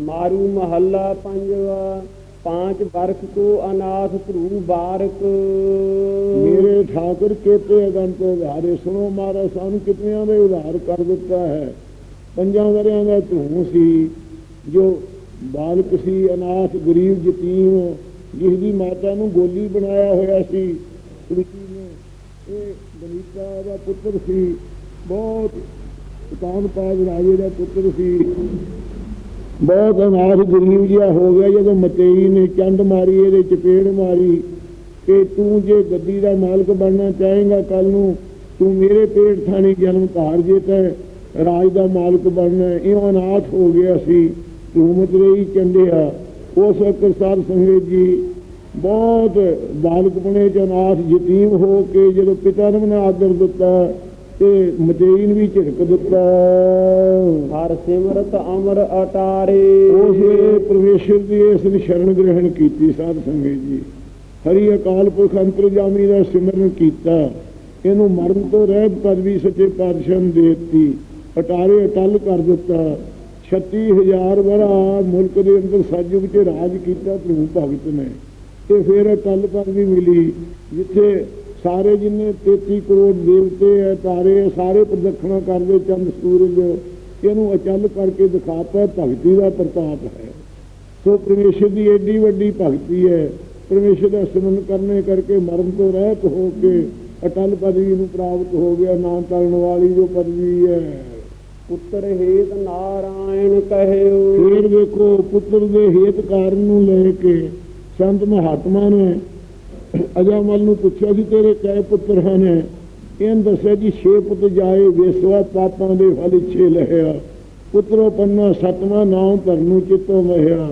मारू महल्ला पंजवा पांच वर्ष को अनाथ प्रभु बारक ਮੇਰੇ ਠਾਕੁਰ ਕੇਤੇ ਅਗੰਤ ਉਧਾਰੇ ਸੁਣੋ ਮਾਰਾ ਸਾਨੂੰ ਕਿਤਨਿਆਂ ਦੇ ਉਧਾਰ ਕਰ ਦਿੱਤਾ ਹੈ ਪੰਜਾਂ ਵਰਿਆਂ ਦਾ ਧੂਮ ਸੀ ਜੋ ਬਾਲਕ ਸੀ ਅਨਾਥ ਗਰੀਬ ਯਤੀਮ ਜਿਸ ਦੀ ਮਾਤਾ ਨੂੰ ਗੋਲੀ ਬਣਾਇਆ ਹੋਇਆ ਸੀ ਕੁੜੀ ਨੇ ਇਹ ਬਨੀਤਾ ਦਾ ਪੁੱਤਰ ਸੀ ਬਹੁਤ ਕਾਨਪਾਦ ਰਾਜੇ ਦਾ ਪੁੱਤਰ ਸੀ ਬਹੁਤ ਅਨਾਥ ਗਰੀਬ ਜਿਹਾ ਹੋ ਗਿਆ, ਜਦੋਂ ਮਤੇਈ ਨੇ ਚੰਡ ਮਾਰੀ, ਇਹਦੇ ਚਪੇੜ ਮਾਰੀ ਕਿ ਤੂੰ ਜੇ ਗੱਦੀ ਦਾ ਮਾਲਕ ਬਣਨਾ ਚਾਹੇਗਾ ਕੱਲ ਨੂੰ, ਤੂੰ ਮੇਰੇ ਪੇਟ ਥਾਣੀ ਜਨਮ ਧਾਰ ਜੇ ਤੈ ਰਾਜ ਦਾ ਮਾਲਕ ਬਣਨਾ ਹੈ। ਇਹ ਅਨਾਥ ਹੋ ਗਿਆ ਸੀ ਹਕੂਮਤ ਰਹੀ ਚੰਡਿਆ ਉਸ ਵਕਤ ਸਾਧ ਸੰਗਤ ਜੀ ਬਹੁਤ ਬਾਲਕ ਬਣੇ ਚ ਅਨਾਥ ਯਤੀਮ ਹੋ ਕੇ ਜਦੋਂ ਪਿਤਾ ਨੇ ਮੈਨੂੰ ਆਦਰ ਦਿੱਤਾ ਤੇ ਮਤੇਈਨ ਵੀ ਝਿੜਕ ਦਿੱਤਾ। ਹਰ ਸਿਮਰਤ ਅਮਰ ਅਟਾਰੇ। ਉਸ ਪਰਮੇਸ਼ਰ ਦੀ ਇਸ ਨੇ ਸ਼ਰਨ ਗ੍ਰਹਿਣ ਕੀਤੀ ਸਾਧ ਸੰਗਤ ਜੀ। ਹਰੀ ਅਕਾਲ ਪੁਰਖ ਅੰਤਰਜਾਮੀ ਦਾ ਸਿਮਰਨ ਕੀਤਾ। ਇਹਨੂੰ ਮਰਨ ਤੋਂ ਰਹਿਤ ਪਦਵੀ ਸੱਚੇ ਪਾਤਸ਼ਾਹ ਨੇ ਦੇ ਦਿੱਤੀ। ਅਟਾਰੇ ਅਟਲ ਕਰ ਦਿੱਤਾ। 36000 ਵਰਾ ਮੁਲਕ ਦੇ ਅੰਦਰ ਸਤਜੁਗ 'ਚ ਰਾਜ ਕੀਤਾ ਧਰੂ ਭਗਤ ਨੇ। ਤੇ ਫਿਰ ਅਟਲ ਪਦਵੀ ਮਿਲੀ ਜਿੱਥੇ ਸਾਰੇ ਜਿੰਨੇ 33 ਕਰੋੜ ਦੇਵਤੇ ਹੈ ਤਾਰੇ ਸਾਰੇ ਪ੍ਰਦਖਣਾ ਕਰਦੇ ਚੰਦ ਸੂਰਜ। ਇਹਨੂੰ ਅਚਲ ਕਰਕੇ ਦਿਖਾਤਾ ਭਗਤੀ ਦਾ ਪ੍ਰਤਾਪ ਹੈ। ਸੋ ਪਰਮੇਸ਼ਰ ਦੀ ਏਡੀ ਵੱਡੀ ਭਗਤੀ ਹੈ। ਪਰਮੇਸ਼ਰ ਦਾ ਸਿਮਰਨ ਕਰਨੇ ਕਰਕੇ ਮਰਨ ਤੋਂ ਰਹਿਤ ਹੋ ਕੇ ਅਟਲ ਪਦਵੀ ਨੂੰ ਪ੍ਰਾਪਤ ਹੋ ਗਿਆ। ਨਾਮ ਤਰਨ ਵਾਲੀ ਜੋ ਪਦਵੀ ਹੈ। ਪੁੱਤਰ ਹੇਤ ਨਾਰਾਇਣ ਕਹਿਓ। ਫਿਰ ਵੇਖੋ ਪੁੱਤਰ ਦੇ ਹੇਤ ਕਾਰਨ ਨੂੰ ਲੈ ਕੇ ਸੰਤ ਮਹਾਤਮਾ ਨੇ ਅਜਾਮਲ ਨੂੰ ਪੁੱਛਿਆ ਸੀ, ਤੇਰੇ ਕੈ ਪੁੱਤਰ ਹਨ? ਇਹਨ ਦੱਸਿਆ ਜੀ, ਛੇ ਪੁੱਤ ਜਾਏ, ਵੇਸਵਾ ਪਾਪਾਂ ਦੇ ਫਲ ਛੇ ਲਹਿਆ। ਪੁੱਤਰੋ, ਪੰਨਾ ਸਤਵਾਂ ਨਾਮ ਧਰਨੂ ਚਿਤੋ ਮਹਿਆ।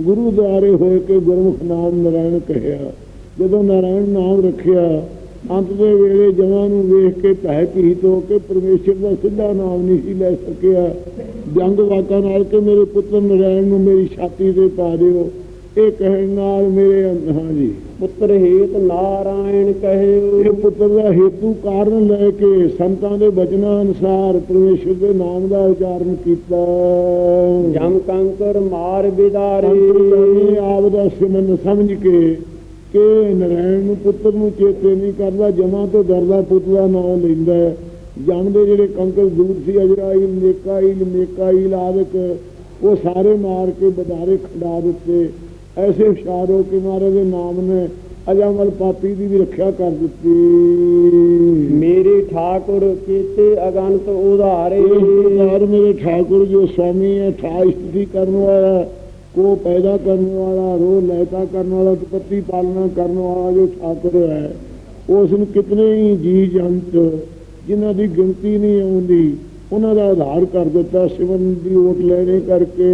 ਗੁਰੂ ਦੁਆਰੇ ਹੋਏ ਕੇ ਗੁਰਮੁਖ ਨਾਮ ਨਾਰਾਇਣ ਕਹਿਆ। ਜਦੋਂ ਨਾਰਾਇਣ ਨਾਮ ਰੱਖਿਆ, ਅੰਤ ਦੇ ਵੇਲੇ ਜਵਾਂ ਨੂੰ ਵੇਖ ਕੇ ਭੈ ਭੀਤ ਹੋ ਕੇ ਪਰਮੇਸ਼ਰ ਦਾ ਸਿੱਧਾ ਨਾਮ ਨਹੀਂ ਸੀ ਲੈ ਸਕਿਆ। ਜੰਗ ਵਾਕਾਂ ਨਾਲ ਕਿ ਮੇਰੇ ਪੁੱਤਰ ਨਾਰਾਇਣ ਨੂੰ ਮੇਰੀ ਛਾਤੀ ਤੇ ਪਾ ਦਿਓ। ਇਹ ਕਹਿਣ ਨਾਲ ਮੇਰੇ ਅੰਦਰ- ਹਾਂ ਜੀ। ਪੁੱਤਰ ਹੇਤ ਨਾਰਾਇਣ ਕਹਿਓ ਇਹ ਪੁੱਤਰ ਦਾ ਹੇਤੂ ਕਾਰਨ ਲੈ ਕੇ ਸੰਤਾਂ ਦੇ ਬਚਨਾਂ ਅਨੁਸਾਰ ਪਰਮੇਸ਼ਰ ਦੇ ਨਾਮ ਦਾ ਉਚਾਰਨ ਕੀਤਾ। ਜਮ ਕੰਕਰ ਮਾਰ ਬਿਦਾਰੇ। ਆਪ ਦਾ ਸਿਮਰਨ ਸਮਝ ਕੇ ਕਿ ਨਰਾਇਣ ਨੂੰ ਪੁੱਤਰ ਨੂੰ ਚੇਤੇ ਨਹੀਂ ਕਰਦਾ ਜਮਾਂ ਤੋਂ ਡਰਦਾ ਪੁੱਤ ਦਾ ਨਾਮ ਲੈਂਦਾ। ਜਮ ਦੇ ਜਿਹੜੇ ਕੰਕਰ ਦੂਰ ਸੀ ਅਜਰਾਈਲ ਨੇਕਾਈਲ ਮੇਕਾਈਲ ਆਦਿਕ ਉਹ ਸਾਰੇ ਮਾਰ ਕੇ ਬਦਾਰੇ ਖੰਡਾ ਦਿੱਤੇ। ਐਸੇ ਹੁਸ਼ਿਆਰ ਹੋ ਕੇ ਮਾਰੇ ਦੇ ਨਾਮ ਨੇ ਅਜਾਮਲ ਪਾਪੀ ਦੀ ਵੀ ਰੱਖਿਆ ਕਰ ਦਿੱਤੀ। ਮੇਰੇ ਠਾਕੁਰ ਕੀਤੇ ਅਗੰਤ ਉਧਾਰੇ ਪ੍ਰਕਾਰ ਮੇਰੇ ਠਾਕੁਰ ਜੋ ਸਵਾਮੀ ਹੈ ਠਾ ਸਥਿਤੀ ਕਰਨ ਵਾਲਾ ਕੋ ਪੈਦਾ ਕਰਨ ਵਾਲਾ ਰੋ ਲੈਤਾ ਕਰਨ ਵਾਲਾ ਉਤਪਤੀ ਪਾਲਣਾ ਕਰਨ ਵਾਲਾ ਜੋ ਠਾਕੁਰ ਹੈ ਉਸ ਨੂੰ ਕਿਤਨੇ ਹੀ ਜੀ ਜੰਤ ਜਿਨ੍ਹਾਂ ਦੀ ਗਿਣਤੀ ਨਹੀਂ ਆਉਂਦੀ। ਉਹਨਾਂ ਦਾ ਆਧਾਰ ਕਰ ਦਿੱਤਾ ਸਿਵਨ ਦੀ ਓਟ ਲੈਣੇ ਕਰਕੇ।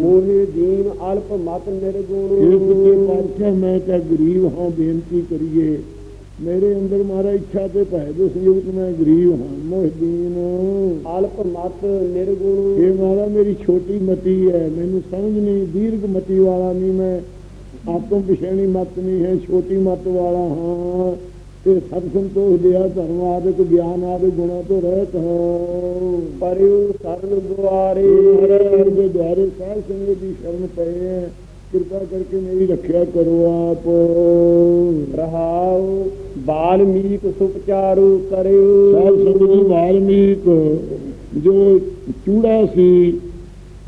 ਮੋਹਿ ਦੀਨ ਅਲਪ ਮਤ ਇਹ ਸੱਚੇ ਨਿਰਗੁਣ ਪਾਤਸ਼ਾਹ ਮੈਂ ਤਾਂ ਗਰੀਬ ਹਾਂ ਬੇਨਤੀ ਕਰੀਏ। ਮੇਰੇ ਅੰਦਰ ਮਾਰਾ ਇੱਛਾ ਤੇ ਭੈ ਦੇ ਸੰਯੁਕਤ ਮੈਂ ਗਰੀਬ ਹਾਂ ਮੋਹਦੀਨ ਅਲਪ ਮਤ ਨਿਰਗੁਣ ਇਹ ਮਾਰਾ ਮੇਰੀ ਛੋਟੀ ਮਤੀ ਹੈ ਮੈਨੂੰ ਸਮਝ ਨਹੀਂ ਦੀਰਘ ਮਤੀ ਵਾਲਾ ਨਹੀਂ ਮੈਂ। ਆਤਮ ਵਿਸ਼ੇਣੀ ਮਤ ਨਹੀਂ ਹੈ ਛੋਟੀ ਮਤ ਵਾਲਾ ਹਾਂ। ਤੇ ਸਤ ਸੰਤੋਖ ਦਿਆ ਧਰਮ ਆਦਿਕ ਗਿਆਨ ਆਦਿਕ ਗੁਣਾ ਤੋਂ ਰਹਿਤ ਹਾਂ। ਪਰਿਉ ਸਰਨ ਦੁਆਰੇ ਦੇ ਦੁਆਰੇ ਸਾਧ ਸੰਗਤ ਦੀ ਸ਼ਰਨ ਪਏ ਹੈ ਕਿਰਪਾ ਕਰਕੇ ਮੇਰੀ ਰੱਖਿਆ ਕਰੋ ਆਪ। ਰਹਾਉ ਬਾਲਮੀਕ ਸੁਪਚਾਰੂ ਕਰਿਓ ਸਾਧ ਸੰਗਤ ਜੀ ਵਾਲਮੀਕ ਜੋ ਚੂੜਾ ਸੀ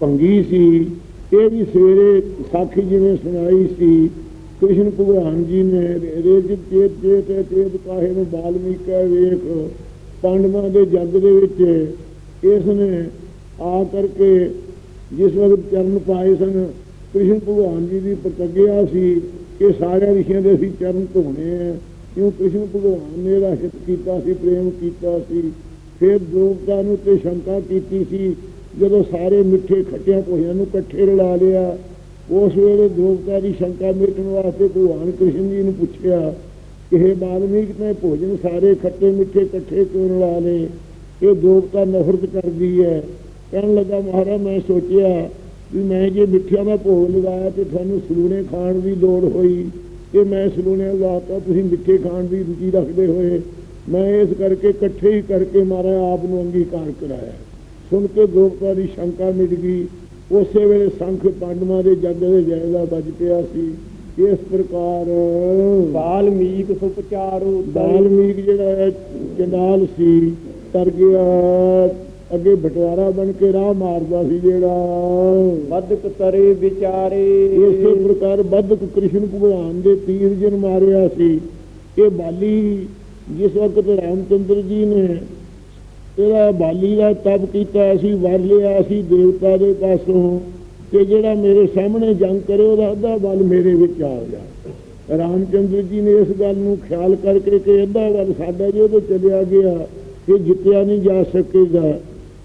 ਭੰਗੀ ਸੀ ਇਹ ਵੀ ਸਵੇਰੇ ਸਾਖੀ ਜਿਵੇਂ ਸੁਣਾਈ ਸੀ ਕ੍ਰਿਸ਼ਨ ਭਗਵਾਨ ਜੀ ਨੇ ਰੇਜ ਚੇਤ ਚੇਤ ਚੇਤ ਕਾਹੇ ਨੂੰ ਵਾਲਮੀਕ ਹੈ ਵੇਖ ਪਾਂਡਵਾਂ ਦੇ ਜੱਗ ਦੇ ਵਿੱਚ ਇਸ ਨੇ ਆ ਕਰਕੇ ਜਿਸ ਵਕਤ ਚਰਨ ਪਾਏ ਸਨ, ਕ੍ਰਿਸ਼ਨ ਭਗਵਾਨ ਜੀ ਦੀ ਪ੍ਰਤੱਗਿਆ ਸੀ ਕਿ ਸਾਰੇ ਰਿਸ਼ੀਆਂ ਦੇ ਅਸੀਂ ਚਰਨ ਧੋਣੇ ਆ। ਕਿਉਂ ਕ੍ਰਿਸ਼ਨ ਭਗਵਾਨ ਨੇ ਇਹਦਾ ਹਿੱਤ ਕੀਤਾ ਸੀ, ਪ੍ਰੇਮ ਕੀਤਾ ਸੀ, ਫਿਰ ਦ੍ਰੋਪਦਾ ਨੂੰ ਤੇ ਸ਼ੰਕਾ ਕੀਤੀ ਸੀ, ਜਦੋਂ ਸਾਰੇ ਮਿੱਠੇ ਖੱਟਿਆਂ ਭੋਜਨਾਂ ਨੂੰ ਇਕੱਠੇ ਰਲਾ ਲਿਆ ਉਸ ਵੇਲੇ ਦ੍ਰੋਪਦਾ ਦੀ ਸ਼ੰਕਾ ਮਿਟਣ ਵਾਸਤੇ ਭਗਵਾਨ ਕ੍ਰਿਸ਼ਨ ਜੀ ਨੂੰ ਪੁੱਛਿਆ ਕਿ ਇਹ ਬਾਲਮੀਕ ਨੇ ਭੋਜਨ ਸਾਰੇ ਖੱਟੇ ਮਿੱਠੇ ਇਕੱਠੇ ਕਿਉਂ ਰਲਾ ਲਏ? ਇਹ ਦ੍ਰੋਪਦਾ ਨਫ਼ਰਤ ਕਰਦੀ ਹੈ। ਕਹਿਣ ਲੱਗਾ, ਮਹਾਰਾਜ, ਮੈਂ ਸੋਚਿਆ ਵੀ ਮੈਂ ਜੇ ਮਿੱਠਿਆਂ ਦਾ ਭੋਗ ਲਗਾਇਆ ਤੇ ਤੁਹਾਨੂੰ ਸਲੂਣੇ ਖਾਣ ਦੀ ਲੋੜ ਹੋਈ, ਤੇ ਮੈਂ ਸਲੂਣੇ ਲਗਾਤਾ ਤੁਸੀਂ ਮਿੱਠੇ ਖਾਣ ਦੀ ਰੁਚੀ ਰੱਖਦੇ ਹੋਏ, ਮੈਂ ਇਸ ਕਰਕੇ ਇਕੱਠੇ ਹੀ ਕਰਕੇ ਮਾਰਾ ਆਪ ਨੂੰ ਅੰਗੀਕਾਰ ਕਰਾਇਆ। ਸੁਣ ਕੇ ਦ੍ਰੋਪਦਾ ਦੀ ਸ਼ੰਕਾ ਮਿਟ ਗਈ। ਉਸੇ ਵੇਲੇ ਸੰਖ ਪਾਂਡਵਾਂ ਦੇ ਜੱਗ ਦੇ ਜੈਦਾ ਵੱਜ ਪਿਆ ਸੀ। ਇਸ ਪ੍ਰਕਾਰ ਵਾਲਮੀਕ ਸੁਪਚਾਰੋ ਬਾਲਮੀਕ ਜਿਹੜਾ ਹੈ ਚੰਡਾਲ ਸੀ ਤਰ ਗਿਆ ਅੱਗੇ ਬਟਵਾਰਾ ਬਣ ਕੇ ਰਾਹ ਮਾਰਦਾ ਸੀ ਜਿਹੜਾ। ਵਦਕ ਤਰੇ ਵਿਚਾਰੇ। ਇਸੇ ਪ੍ਰਕਾਰ ਬਦਕ ਕ੍ਰਿਸ਼ਨ ਭਗਵਾਨ ਦੇ ਤੀਰ ਜਨ ਮਾਰਿਆ ਸੀ ਇਹ ਬਾਲੀ ਜਿਸ ਵਕਤ ਰਾਮਚੰਦਰ ਜੀ ਨੇ ਇਹਦਾ ਬਾਲੀ ਦਾ ਤਪ ਕੀਤਾ, ਅਸੀਂ ਵਰ ਲਿਆ, ਅਸੀਂ ਦੇਵਤਾ ਦੇ ਪਾਸੋਂ ਕਿ ਜਿਹੜਾ ਮੇਰੇ ਸਾਹਮਣੇ ਜੰਗ ਕਰੇ, ਉਹਦਾ ਅੱਧਾ ਬਲ ਮੇਰੇ ਵਿੱਚ ਆ ਜਾ ਰਾਮਚੰਦਰ ਜੀ ਨੇ ਇਸ ਗੱਲ ਨੂੰ ਖਿਆਲ ਕਰਕੇ ਕਿ ਅੱਧਾ ਬਲ ਸਾਡਾ ਜੇ ਉਹਦੇ ਚਲਿਆ ਗਿਆ, ਇਹ ਜਿੱਤਿਆ ਨਹੀਂ ਜਾ ਸਕੇਗਾ।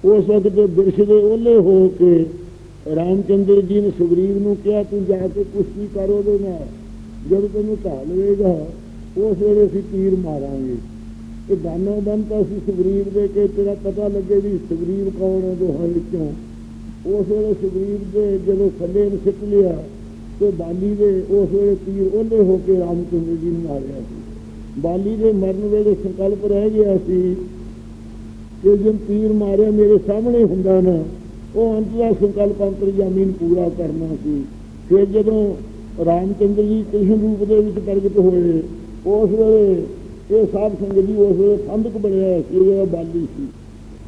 ਉਸ ਵਕਤ ਬਿਰਸ਼ ਦੇ ਉਹਲੇ ਹੋ ਕੇ ਰਾਮਚੰਦਰ ਜੀ ਨੇ ਸੁਗਰੀਵ ਨੂੰ ਕਿਹਾ, ਤੂੰ ਜਾ ਕੇ ਕੁਸ਼ਤੀ ਕਰ ਉਹਦੇ ਨਾਲ। ਜਦ ਤੈਨੂੰ ਢਾ ਲਵੇਗਾ, ਉਸ ਵੇਲੇ ਅਸੀਂ ਤੀਰ ਮਾਰਾਂਗੇ। ਇਹ ਦਾਨੋਂ ਬੰਨ ਤਾਂ ਅਸੀਂ ਸੁਗਰੀਵ ਦੇ ਕੇ ਤੇਰਾ ਪਤਾ ਲੱਗੇ ਵੀ ਸੁਗਰੀਵ ਕੌਣ ਹੈ ਦੋਹਾਂ ਵਿੱਚੋਂ। ਉਸ ਵੇਲੇ ਸੁਗਰੀਵ ਦੇ ਜਦੋਂ ਥੱਲੇ ਨੂੰ ਸਿੱਟ ਲਿਆ ਤੇ ਬਾਲੀ ਦੇ ਉਸ ਵੇਲੇ ਤੀਰ ਉਹਲੇ ਹੋ ਕੇ ਰਾਮਚੰਦਰ ਜੀ ਨੂੰ ਮਾਰਿਆ ਸੀ। ਬਾਲੀ ਦੇ ਮਰਨ ਵੇਲੇ ਸੰਕਲਪ ਰਹਿ ਗਿਆ ਸੀ ਕਿ ਜਦ ਤੀਰ ਮਾਰਿਆ ਮੇਰੇ ਸਾਹਮਣੇ ਹੁੰਦਾ ਨਾ, ਉਹ ਅੰਤ ਦਾ ਸੰਕਲਪ ਅੰਤਰਜਾਮੀ ਨੂੰ ਪੂਰਾ ਕਰਨਾ ਸੀ। ਫਿਰ ਜਦੋਂ ਰਾਮਚੰਦਰ ਜੀ ਕ੍ਰਿਸ਼ਨ ਰੂਪ ਦੇ ਵਿੱਚ ਪ੍ਰਗਟ ਹੋਏ ਉਸ ਵੇਲੇ ਇਹ ਸਾਧ ਸੰਗਤ ਜੀ ਉਸ ਵੇਲੇ ਖੰਦਕ ਬਣਿਆ ਹੋਇਆ ਸੀ ਜਿਹੜਾ ਬਾਲੀ ਸੀ।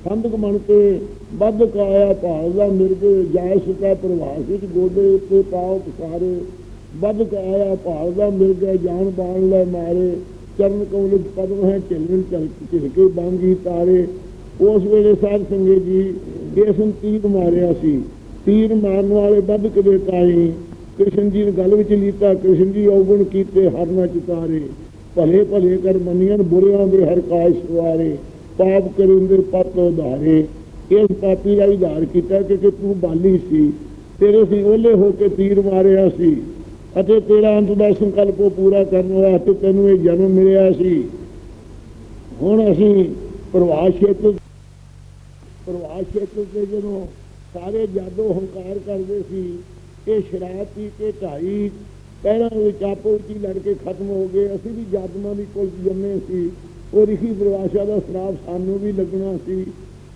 ਖੰਦਕ ਬਣ ਕੇ ਵੱਧ ਕਾਇਆ ਭਾਲ ਦਾ ਮਿਰਗ ਜਾਇ ਸੁਤਾ ਪ੍ਰਵਾਸ ਵਿੱਚ ਗੋਡੇ ਉੱਤੇ ਪਾਉ ਪਸਾਰੇ। ਵੱਧ ਕਾਇਆ ਭਾਲ ਦਾ ਮਿਰਗ ਹੈ, ਜਾਨ ਬਾਣ ਲੈ ਮਾਰੇ। ਚਰਨ ਕਮਲ ਵਿੱਚ ਪਦਮ ਹੈ ਝਿਲਣ ਚਲ ਝਿਲਕੇ ਬਾਂਗੀ ਤਾਰੇ। ਉਸ ਵੇਲੇ ਸਾਧ ਸੰਗਤ ਜੀ ਇਸ ਤੀਰ ਮਾਰਿਆ ਸੀ। ਤੀਰ ਮਾਰਨ ਵਾਲੇ ਵੱਧ ਕਦੇ ਤਾਈ ਕ੍ਰਿਸ਼ਨ ਜੀ ਨੇ ਗੱਲ ਵਿੱਚ ਲੀਤਾ ਕ੍ਰਿਸ਼ਨ ਜੀ ਔਗਣ ਕੀਤੇ ਹਰਨਾ ਚਿਤਾਰੇ ਭਲੇ ਭਲੇ ਕਰ ਮੰਨੀਆਂ ਬੁਰਿਆਂ ਦੇ ਹਰ ਕਾਇ ਸਵਾਰੇ ਪਾਪ ਕਰਨ ਦੇ ਪਤ ਉਧਾਰੇ। ਇਸ ਪਾਪੀ ਦਾ ਉਧਾਰ ਕੀਤਾ ਕਿ ਕਿ ਤੂੰ ਬਾਲੀ ਸੀ, ਤੇਰੇ ਸੀ ਉਹਲੇ ਹੋ ਕੇ ਤੀਰ ਮਾਰਿਆ ਸੀ ਅਤੇ ਤੇਰਾ ਅੰਤ ਦਾ ਸੰਕਲਪ ਪੂਰਾ ਕਰਨ ਵਾਸਤੇ ਤੈਨੂੰ ਇਹ ਜਨਮ ਮਿਲਿਆ ਸੀ। ਹੁਣ ਅਸੀਂ ਪ੍ਰਵਾਸ ਖੇਤਰ ਪ੍ਰਵਾਸ ਖੇਤਰ ਤੇ ਜਦੋਂ ਸਾਰੇ ਜਾਦੋ ਹੰਕਾਰ ਕਰਦੇ ਸੀ, ਇਹ ਸ਼ਰਾਬ ਪੀ ਕੇ ਢਾਈ ਪਹਿਲਾਂ ਵਿੱਚ ਆਪੋ ਵਿੱਚ ਹੀ ਲੜ ਕੇ ਖਤਮ ਹੋ ਗਏ, ਅਸੀਂ ਵੀ ਜਾਦਮਾਂ ਦੀ ਕੋਲ ਜੰਮੇ ਸੀ, ਉਹ ਰਿਖੀ ਪ੍ਰਵਾਸ਼ਾ ਦਾ ਸ਼ਰਾਬ ਸਾਨੂੰ ਵੀ ਲੱਗਣਾ ਸੀ,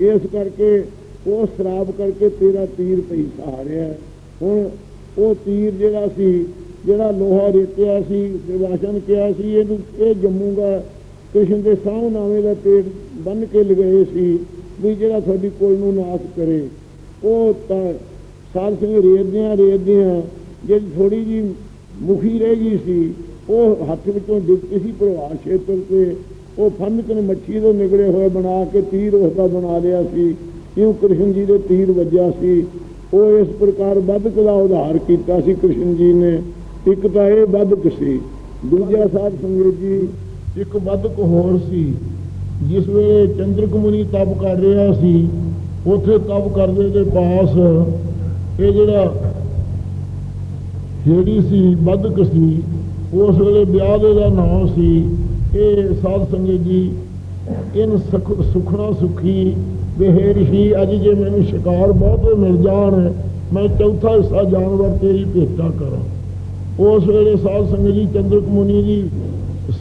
ਇਸ ਕਰਕੇ ਉਹ ਸ਼ਰਾਬ ਕਰਕੇ ਤੇਰਾ ਤੀਰ ਪਈ ਸਹਾਰਿਆ। ਹੁਣ ਉਹ ਤੀਰ ਜਿਹੜਾ ਸੀ, ਜਿਹੜਾ ਲੋਹਾ ਰੇਤਿਆ ਸੀ ਪ੍ਰਵਾਸ਼ਾ ਨੇ ਕਿਹਾ ਸੀ, ਇਹਨੂੰ ਇਹ ਜੰਮੂਗਾ, ਕ੍ਰਿਸ਼ਨ ਦੇ ਸਾਹ ਨਾਵੇਂ ਦਾ ਪੇਟ ਬੰਨ ਕੇ ਲਗਾਏ ਸੀ ਵੀ ਜਿਹੜਾ ਤੁਹਾਡੀ ਕੋਲ ਨੂੰ ਨਾਸ਼ ਕਰੇ। ਉਹ ਤਾਂ ਸਾਧ ਸਿੰਘ ਰੇਦਿਆਂ ਰੇਦਿਆਂ ਜਿਹੜੀ ਥੋੜੀ ਜੀ ਮੁਖੀ ਰਹਿ ਗਈ ਸੀ, ਉਹ ਹੱਥ ਵਿੱਚੋਂ ਡਿੱਗਦੀ ਸੀ ਪ੍ਰਵਾਸ ਖੇਤਰ ਤੇ। ਉਹ ਫੰਦਕ ਨੇ ਮੱਛੀ ਤੋਂ ਨਿਕਲੇ ਹੋਏ ਬਣਾ ਕੇ ਤੀਰ ਉਸਦਾ ਬਣਾ ਲਿਆ ਸੀ। ਕਿਉਂ ਕ੍ਰਿਸ਼ਨ ਜੀ ਦੇ ਤੀਰ ਵੱਜਿਆ ਸੀ। ਉਹ ਇਸ ਪ੍ਰਕਾਰ ਬਦਕ ਦਾ ਉਧਾਰ ਕੀਤਾ ਸੀ ਕ੍ਰਿਸ਼ਨ ਜੀ ਨੇ। ਇੱਕ ਤਾਂ ਇਹ ਬਦਕ ਸੀ, ਦੂਜਾ ਸਾਹਿਬ ਸੰਗਤ ਜੀ, ਇੱਕ ਬਦਕ ਹੋਰ ਸੀ। ਜਿਸ ਵੇਲੇ ਚੰਦਰਕ ਮੁਨੀ ਤਪ ਕਰ ਰਿਹਾ ਸੀ, ਉੱਥੇ ਤਪ ਕਰਦੇ ਦੇ ਪਾਸ ਇਹ ਜਿਹੜਾ ਜਿਹੜੀ ਸੀ ਬਦਕ ਸੀ ਉਸ ਵੇਲੇ ਵਿਆਹ ਦੇ ਦਾ ਨਾਮ ਸੀ ਇਹ ਸਾਧ ਸੰਗਤ ਜੀ, ਇਨ ਸੁਖ- ਸੁਖਣਾ ਸੁਖੀ ਵੇਹੇ ਰਿਸ਼ੀ ਅੱਜ ਜੇ ਮੈਨੂੰ ਸ਼ਿਕਾਰ ਬਹੁਤ ਮਿਲ ਜਾਣ, ਮੈਂ ਚੌਥਾ ਹਿੱਸਾ ਜਾਨਵਰ ਤੇਰੀ ਭੇਟਾ ਕਰਾਂ। ਉਸ ਵੇਲੇ ਸਾਧ ਸੰਗਤ ਜੀ ਚੰਦਰਕ ਮੁਨੀ ਜੀ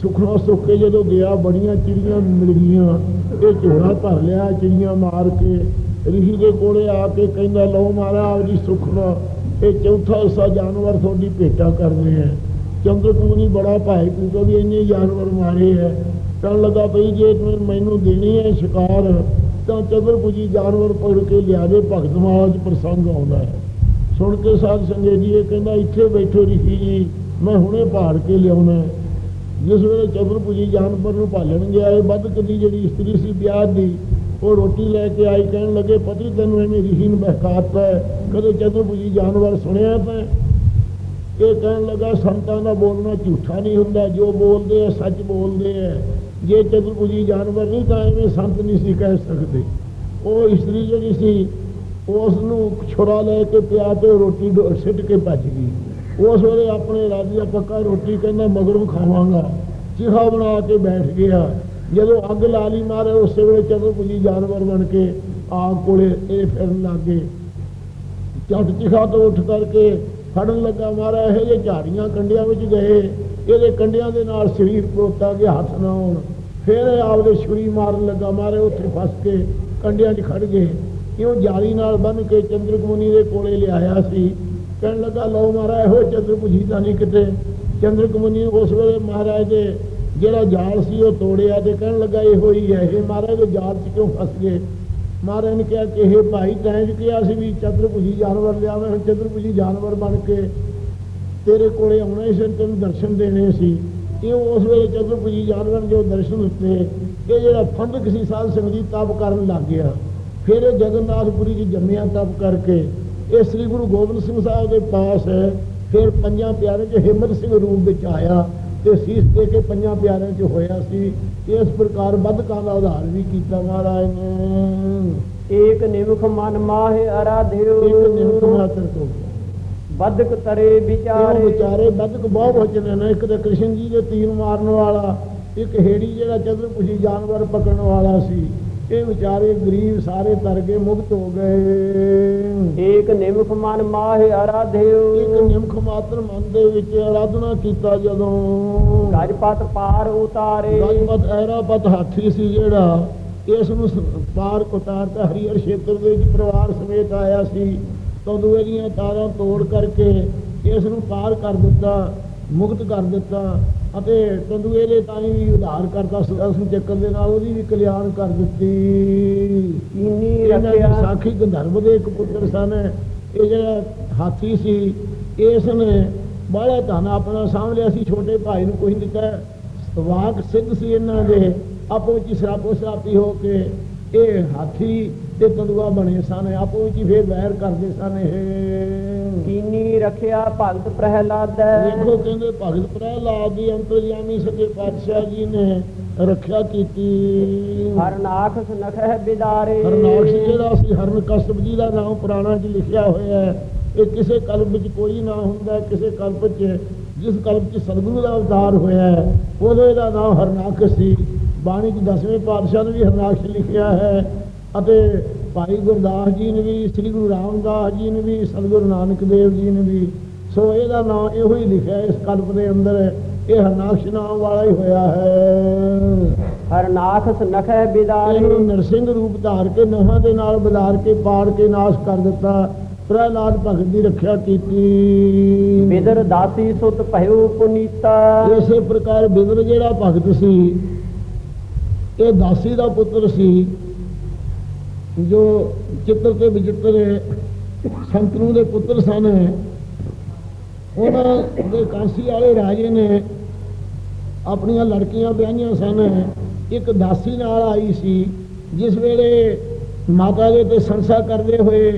ਸੁਖਣਾ ਸੁੱਖ ਕੇ ਜਦੋਂ ਗਿਆ, ਬੜੀਆਂ ਚਿੜੀਆਂ ਮਿਲ ਗਈਆਂ, ਇਹ ਝੋਲਾ ਧਰ ਲਿਆ, ਚਿੜੀਆਂ ਮਾਰ ਕੇ ਰਿਸ਼ੀ ਦੇ ਕੋਲੇ ਆ ਕੇ ਕਹਿੰਦਾ, ਲਓ ਮਹਾਰਾਜ ਜੀ, ਸੁਖਣਾ। ਇਹ ਚੌਥਾ ਹਿੱਸਾ ਜਾਨਵਰ ਤੁਹਾਡੀ ਭੇਟਾ ਕਰਦੇ ਆ ਚੰਦਰਕ ਮੁਨੀ ਬੜਾ ਭਾਈ ਪੂਤਾ ਵੀ ਇੰਨੇ ਜਾਨਵਰ ਮਾਰੇ ਹੈ। ਕਹਿਣ ਲੱਗਾ ਭਈ ਜੇ ਤੂੰ ਮੈਨੂੰ ਦੇਣੀ ਹੈ ਸ਼ਿਕਾਰ, ਤਾਂ ਚਤੁਰਭੁਜੀ ਜਾਨਵਰ ਪਕੜ ਕੇ ਲਿਆ ਦੇ ਭਗਤ ਮਹਾਰਾਜ ਪ੍ਰਸੰਗ ਆਉਂਦਾ ਹੈ। ਸੁਣ ਕੇ ਸਾਧ ਸੰਗਤ ਜੀ ਇਹ ਕਹਿੰਦਾ, ਇੱਥੇ ਬੈਠੋ ਰਿਸ਼ੀ ਜੀ, ਮੈਂ ਹੁਣੇ ਭਾੜ ਕੇ ਲਿਆਉਣਾ ਜਿਸ ਵੇਲੇ ਚਤੁਰਭੁਜੀ ਜਾਨਵਰ ਨੂੰ ਭਾਲਣ ਗਿਆ, ਇਹ ਵੱਧ ਕਦੀ ਜਿਹੜੀ ਇਸਤਰੀ ਸੀ ਵਿਆਹ ਦੀ ਉਹ ਰੋਟੀ ਲੈ ਕੇ ਆਈ, ਕਹਿਣ ਲੱਗੇ ਪਤੀ ਤੈਨੂੰ ਐਵੇਂ ਰਿਸ਼ੀ ਨੂੰ ਬਹਿਕਾਤਾ ਕਦੇ ਚਤੁਰਭੁਜੀ ਜਾਨਵਰ ਸੁਣਿਆ ਤਾਂ ਇਹ ਕਹਿਣ ਲੱਗਾ, ਸੰਤਾਂ ਦਾ ਬੋਲਣਾ ਝੂਠਾ ਨਹੀਂ ਹੁੰਦਾ। ਜੋ ਬੋਲਦੇ ਆ, ਸੱਚ ਬੋਲਦੇ ਆ। ਜੇ ਚਤੁਰਭੁਜੀ ਜਾਨਵਰ ਨਹੀਂ, ਤਾਂ ਐਵੇਂ ਸੰਤ ਨਹੀਂ ਸੀ ਕਹਿ ਸਕਦੇ। ਉਹ ਇਸਤਰੀ ਜਿਹੜੀ ਸੀ ਉਸ ਨੂੰ ਛੁਰਾ ਲੈ ਕੇ ਪਿਆ ਤੇ ਰੋਟੀ ਸਿੱਟ ਕੇ ਭੱਜ ਗਈ। ਉਸ ਵੇਲੇ ਆਪਣੇ ਰਾਜੀ ਦਾ ਪੱਕਾ ਰੋਟੀ ਕਹਿੰਦਾ, ਮਗਰੋਂ ਖਾਵਾਂਗਾ। ਚਿਹਾ ਬਣਾ ਕੇ ਬੈਠ ਗਿਆ। ਜਦੋਂ ਅੱਗ ਲਾ ਲਈ ਮਾਰੇ ਉਸੇ ਵੇਲੇ ਚਤੁਰਭੁਜੀ ਜਾਨਵਰ ਬਣ ਕੇ ਆਗ ਕੋਲੇ ਇਹ ਫਿਰਨ ਲੱਗੇ ਝਟ ਚਿਖਾ ਤੋਂ ਉੱਠ ਕਰਕੇ ਫੜਨ ਲੱਗਾ ਮਾਰਾ ਇਹੋ ਜਿਹੇ ਝਾੜੀਆਂ ਕੰਡਿਆਂ ਵਿੱਚ ਗਏ। ਇਹਦੇ ਕੰਡਿਆਂ ਦੇ ਨਾਲ ਸਰੀਰ ਪਰੋਤਾ ਗਿਆ ਹੱਥ ਨਾ ਆਉਣ। ਫਿਰ ਇਹ ਆਪਦੇ ਛੁਰੀ ਮਾਰਨ ਲੱਗਾ ਮਾਰੇ ਉੱਥੇ ਫਸ ਕੇ ਕੰਡਿਆਂ 'ਚ ਖੜ ਗਏ। ਇਉਂ ਜਾਲੀ ਨਾਲ ਬੰਨ ਕੇ ਚੰਦਰਕ ਮੁਨੀ ਦੇ ਕੋਲੇ ਲਿਆਇਆ ਸੀ। ਕਹਿਣ ਲੱਗਾ, ਲਓ ਮਹਾਰਾਜ, ਇਹੋ ਚੰਦਰਕ ਮੁਜੀ ਤਾਂ ਨਹੀਂ ਕਿਤੇ। ਚੰਦਰਕ ਮੁਨੀ ਉਸ ਵੇਲੇ ਮਹਾਰਾਜ ਦੇ ਜਿਹੜਾ ਜਾਲ ਸੀ ਉਹ ਤੋੜਿਆ ਤੇ ਕਹਿਣ ਲੱਗਾ ਇਹੋ ਹੀ ਹੈ। ਇਹ ਮਹਾਰਾਜ ਦੇ ਜਾਲ 'ਚ ਕਿਉਂ ਫਸ ਗਏ? ਮਹਾਰਾਜ ਨੇ ਕਿਹਾ ਕਿ ਇਹ ਭਾਈ ਤੈਂ ਜੋ ਕਿਹਾ ਸੀ ਵੀ ਚੰਦਰਪੁਜੀ ਜਾਨਵਰ ਲਿਆਵੇਂ, ਹੁਣ ਚੰਦਰਪੁਜੀ ਜਾਨਵਰ ਬਣ ਕੇ ਤੇਰੇ ਕੋਲੇ ਆਉਣਾ ਸੀ, ਤੈਨੂੰ ਦਰਸ਼ਨ ਦੇਣੇ ਸੀ। ਇਹ ਉਸ ਵੇਲੇ ਚੰਦਰਪੁਜੀ ਜਾਨਵਰ ਜੋ ਦਰਸ਼ਨ ਦਿੱਤੇ, ਇਹ ਜਿਹੜਾ ਫੰਦਕ ਸੀ, ਸਾਧ ਸਿੰਘ ਜੀ, ਤਪ ਕਰਨ ਲੱਗ ਗਿਆ। ਫਿਰ ਇਹ ਜਗਨਨਾਥਪੁਰੀ ਜੀ ਜੰਮਿਆ ਤਪ ਕਰਕੇ। ਇਹ ਸ੍ਰੀ ਗੁਰੂ ਗੋਬਿੰਦ ਸਿੰਘ ਸਾਹਿਬ ਦੇ ਪਾਸ ਫਿਰ ਪੰਜਾਂ ਪਿਆਰੇ ਚ ਹਿੰਮਤ ਸਿੰਘ ਰੂਪ ਵਿੱਚ ਆਇਆ। ਤੇ ਸੀਸ ਦੇ ਕੇ ਪੰਜਾਂ ਪਿਆਰਿਆਂ ਚ ਹੋਇਆ ਸੀ ਇਸ ਪ੍ਰਕਾਰ ਬਦਕਾਂ ਦਾ ਉਧਾਰ ਵੀ ਕੀਤਾ ਮਹਾਰਾਜ ਨੇ। ਏਕ ਨਿਮਖ ਮਨ ਮਾਹਿ ਅਰਾਧਿਓ ਇੱਕ ਨਿਮਕ ਮਾਤਰ ਤੋਂ। ਬਦਕ ਤਰੇ ਵਿਚਾਰੇ। ਵਿਚਾਰੇ ਬਦਕ ਬਹੁਤ ਵਚਨ ਨੇ ਇੱਕ ਤਾਂ ਕ੍ਰਿਸ਼ਨ ਜੀ ਦੇ ਤੀਰ ਮਾਰਨ ਵਾਲਾ ਇੱਕ ਹੇੜੀ ਜਿਹੜਾ ਚੰਦਰਪੁਸ਼ੀ ਜਾਨਵਰ ਪਕੜਨ ਵਾਲਾ ਸੀ। ਇਹ ਵਿਚਾਰੇ ਗਰੀਬ ਸਾਰੇ ਤਰ ਗਏ ਮੁਕਤ ਹੋ ਗਏ। ਏਕ ਨਿਮਖ ਮਨ ਮਾਹਿ ਇੱਕ ਅਰਾਧਿਓ ਨਿਮਖ ਮਾਤਰ ਮਨ ਦੇ ਵਿੱਚ ਆਰਾਧਨਾ ਕੀਤਾ ਜਦੋਂ। ਗਜਪਤ ਪਾਰ ਉਤਾਰੇ। ਗਜਪਤ ਐਰਾਪਤ ਹਾਥੀ ਸੀ ਜਿਹੜਾ ਇਸ ਨੂੰ ਪਾਰ ਉਤਾਰਦਾ ਹਰੀਹਰ ਖੇਤਰ ਦੇ ਵਿੱਚ ਪਰਿਵਾਰ ਸਮੇਤ ਆਇਆ ਸੀ। ਤਦੋਂ ਦੀਆਂ ਤਾਰਾਂ ਤੋੜ ਕਰਕੇ ਇਸ ਨੂੰ ਪਾਰ ਕਰ ਦਿੱਤਾ ਮੁਕਤ ਕਰ ਦਿੱਤਾ। ਅਤੇ ਤੰਦੂਏ ਦੇ ਤਾਈ ਵੀ ਉਧਾਰ ਕਰਦਾ ਸੁਦਰਸ਼ਨ ਚੱਕਰ ਦੇ ਨਾਲ ਉਹਦੀ ਵੀ ਕਲਿਆਣ ਕਰ ਦਿੱਤੀ। ਦੇ ਰੱਖਿਆ। ਸਾਖੀ ਗੰਧਰਵ ਦੇ ਇੱਕ ਪੁੱਤਰ ਸਨ। ਇਹ ਜਿਹੜਾ ਹਾਥੀ ਸੀ ਇਸ ਨੇ ਬਾਹਲਾ ਧਨ ਆਪਣਾ ਸਾਂਭ ਲਿਆ ਸੀ। ਛੋਟੇ ਭਾਈ ਨੂੰ ਕੋਈ ਦਿੱਤਾ। ਵਾਕ ਸਿੱਧ ਸੀ ਇਹਨਾਂ ਦੇ। ਆਪੋ ਵਿੱਚ ਸਰਾਪੋ ਸਰਾਪੀ ਹੋ ਕੇ ਇਹ ਹਾਥੀ ਤੇ ਤੰਦੂਆ ਬਣੇ ਸਨ ਆਪੋ ਵਿੱਚ ਫੇਰ ਵੈਰ ਕਰਦੇ ਸਨ ਇਹ। ਕੀਨੀ ਰੱਖਿਆ ਭਗਤ ਪ੍ਰਹਿਲਾਦੈ ਦੇਖੋ ਕਹਿੰਦੇ ਭਗਤ ਪ੍ਰਹਿਲਾਦ ਦੀ ਅੰਤਰਯਾਮੀ ਸੱਚੇ ਪਾਤਸ਼ਾਹ ਜੀ ਨੇ ਰੱਖਿਆ ਕੀਤੀ। ਹਰਨਾਖਸ ਨਖਹਿ ਬਿਦਾਰੇ। ਹਰਨਾਕਸ਼ ਜਿਹੜਾ ਸੀ ਹਰਨ ਕਸ਼ਪ ਜੀ ਦਾ ਨਾਮ ਪੁਰਾਣਾ 'ਚ ਲਿਖਿਆ ਹੋਇਆ ਹੈ। ਇਹ ਕਿਸੇ ਕਲਪ ਵਿੱਚ ਕੋਈ ਨਾ ਹੁੰਦਾ ਕਿਸੇ ਕਲਪ 'ਚ ਜਿਸ ਕਲਪ 'ਚ ਸਤਿਗੁਰੂ ਦਾ ਅਵਤਾਰ ਹੋਇਆ ਹੈ ਉਹਦੇ ਦਾ ਨਾਮ ਹਰਨਾਕਸ਼ ਸੀ। ਬਾਣੀ 'ਚ ਦਸਵੇਂ ਪਾਤਸ਼ਾਹ ਨੇ ਵੀ ਹਰਨਾਕਸ਼ ਲਿਖਿਆ ਹੈ। ਅਤੇ ਭਾਈ ਗੁਰਦਾਸ ਜੀ ਨੇ ਵੀ ਸ੍ਰੀ ਗੁਰੂ ਰਾਮਦਾਸ ਜੀ ਨੇ ਵੀ ਸਤਿਗੁਰੂ ਨਾਨਕ ਦੇਵ ਜੀ ਨੇ ਵੀ ਸੋ ਇਹਦਾ ਨਾਮ ਇਹੋ ਹੀ ਲਿਖਿਆ ਇਸ ਕਲਪ ਦੇ ਅੰਦਰ ਇਹ ਹਰਨਾਕਸ਼ ਨਾਮ ਵਾਲਾ ਹੀ ਹੋਇਆ ਹੈ। ਹਰਨਾਖਸ ਨਖਹਿ ਬਿਦਾਰੇ। ਇਹਨੂੰ ਨਰਸਿੰਘ ਰੂਪ ਧਾਰ ਕੇ ਨਹਾਂ ਦੇ ਨਾਲ ਬਦਾਰ ਕੇ ਪਾੜ ਕੇ ਨਾਸ਼ ਕਰ ਦਿੱਤਾ ਪ੍ਰਹਿਲਾਦ ਭਗਤ ਦੀ ਰੱਖਿਆ ਕੀਤੀ। ਬਿਦਰ ਦਾਸੀ ਸੁਤ ਭਇਓ ਪੁਨੀਤਾ। ਇਸੇ ਪ੍ਰਕਾਰ ਬਿਦਰ ਜਿਹੜਾ ਭਗਤ ਸੀ ਇਹ ਦਾਸੀ ਦਾ ਪੁੱਤਰ ਸੀ ਜੋ ਚਿੱਤਰ ਤੇ ਵਿਚਿੱਤਰ ਸੰਤਰੂ ਦੇ ਪੁੱਤਰ ਸਨ। ਉਹਨਾਂ ਦੇ ਕਾਂਸੀ ਵਾਲੇ ਰਾਜੇ ਨੇ ਆਪਣੀਆਂ ਲੜਕੀਆਂ ਵਿਆਹੀਆਂ ਸਨ। ਇੱਕ ਦਾਸੀ ਨਾਲ ਆਈ ਸੀ, ਜਿਸ ਵੇਲੇ ਮਾਤਾ ਦੇ ਤੇ ਸੰਸਾ ਕਰਦੇ ਹੋਏ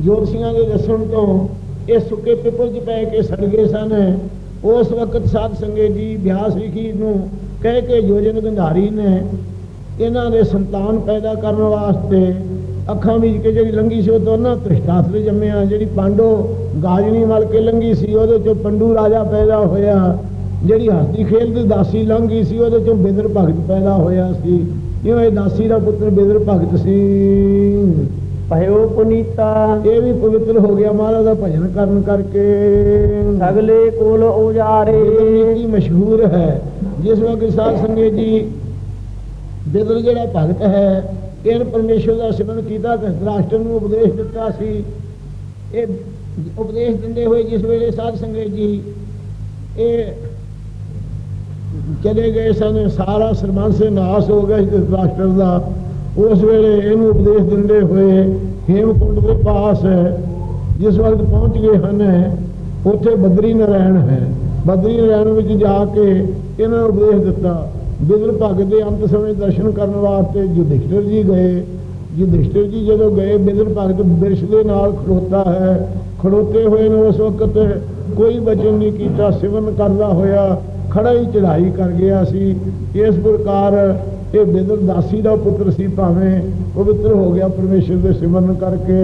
ਜੋਤਸ਼ੀਆਂ ਦੇ ਦੱਸਣ ਤੋਂ ਇਹ ਸੁੱਕੇ ਪਿੱਪਲ 'ਚ ਪੈ ਕੇ ਸੜ ਗਏ ਸਨ। ਉਸ ਵਕਤ ਸਾਧ ਸੰਗਤ ਜੀ ਬਿਆਸ ਵਿਖੀ ਨੂੰ ਕਹਿ ਕੇ ਯੋਜਨ ਗੰਧਾਰੀ ਨੇ ਇਹਨਾਂ ਦੇ ਸੰਤਾਨ ਪੈਦਾ ਕਰਨ ਵਾਸਤੇ ਅੱਖਾਂ ਵਿੱਚ ਕੇ ਜਿਹੜੀ ਲੰਗੀ ਸੀ ਉਹ ਦੋਨਾਂ ਤ੍ਰਿਸ਼ਟਾਸਰੇ ਜੰਮਿਆ। ਜਿਹੜੀ ਪਾਂਡੋ ਗਾਜਣੀ ਮਲ ਕੇ ਲੰਗੀ ਸੀ ਉਹਦੇ ਚੋਂ ਪੰਡੂ ਰਾਜਾ ਪੈਦਾ ਹੋਇਆ। ਜਿਹੜੀ ਹਸਤੀ ਖੇਲ ਦੀ ਦਾਸੀ ਲੰਗੀ ਸੀ ਉਹਦੇ ਚੋਂ ਬਿਦਰ ਭਗਤ ਪੈਦਾ ਹੋਇਆ ਸੀ। ਇਉਂ ਇਹ ਦਾਸੀ ਦਾ ਪੁੱਤਰ ਬਿਦਰ ਭਗਤ ਸੀ। ਭਇਓ ਪੁਨੀਤਾ। ਇਹ ਵੀ ਪਵਿੱਤਰ ਹੋ ਗਿਆ ਮਹਾਰਾਜ ਦਾ ਭਜਨ ਕਰਨ ਕਰਕੇ। ਸਗਲੇ ਕੋਲ ਉਜਾਰੇ ਨੀਤੀ ਮਸ਼ਹੂਰ ਹੈ। ਜਿਸ ਵਕਤ ਸਾਧ ਸੰਗਤ ਜੀ ਬਿਦਰ ਜਿਹੜਾ ਭਗਤ ਹੈ, ਇਹਨ ਪਰਮੇਸ਼ਰ ਦਾ ਸਿਮਰਨ ਕੀਤਾ ਤੇ ਰਾਸ਼ਟਰ ਨੂੰ ਉਪਦੇਸ਼ ਦਿੱਤਾ ਸੀ। ਇਹ ਉਪਦੇਸ਼ ਦਿੰਦੇ ਹੋਏ ਜਿਸ ਵੇਲੇ ਸਾਧ ਸੰਗਤ ਜੀ ਇਹ ਚਲੇ ਗਏ ਸਨ, ਸਾਰਾ ਸਰਬੰਸ ਨਾਸ ਹੋ ਗਿਆ ਇਸ ਰਾਸ਼ਟਰ ਦਾ। ਉਸ ਵੇਲੇ ਇਹਨੂੰ ਉਪਦੇਸ਼ ਦਿੰਦੇ ਹੋਏ ਹੇਮਕੁੰਡ ਦੇ ਪਾਸ ਜਿਸ ਵਕਤ ਪਹੁੰਚ ਗਏ ਹਨ, ਉੱਥੇ ਬਦਰੀ ਨਾਰਾਇਣ ਹੈ। ਬਦਰੀ ਨਾਰਾਇਣ ਵਿੱਚ ਜਾ ਕੇ ਇਹਨਾਂ ਨੂੰ ਉਪਦੇਸ਼ ਦਿੱਤਾ। ਬਿਦਰ ਭਗਤ ਦੇ ਅੰਤ ਸਮੇਂ ਦਰਸ਼ਨ ਕਰਨ ਵਾਸਤੇ ਯੁਧਿਸ਼ਠਿਰ ਜੀ ਗਏ। ਯੁਧਿਸ਼ਠਿਰ ਜੀ ਜਦੋਂ ਗਏ ਬਿਦਰ ਭਗਤ ਬਿਰਸ਼ ਦੇ ਨਾਲ ਖੜੋਤਾ ਹੈ। ਖੜੋਤੇ ਹੋਏ ਨੂੰ ਉਸ ਵਕਤ ਕੋਈ ਬਚਨ ਨਹੀਂ ਕੀਤਾ ਸਿਮਰਨ ਕਰਦਾ ਹੋਇਆ ਖੜਾ ਹੀ ਚੜਾਈ ਕਰ ਗਿਆ ਸੀ। ਇਸ ਪ੍ਰਕਾਰ ਇਹ ਬਿਦਰ ਦਾਸੀ ਦਾ ਪੁੱਤਰ ਸੀ ਭਾਵੇਂ ਪਵਿੱਤਰ ਹੋ ਗਿਆ ਪਰਮੇਸ਼ਰ ਦੇ ਸਿਮਰਨ ਕਰਕੇ।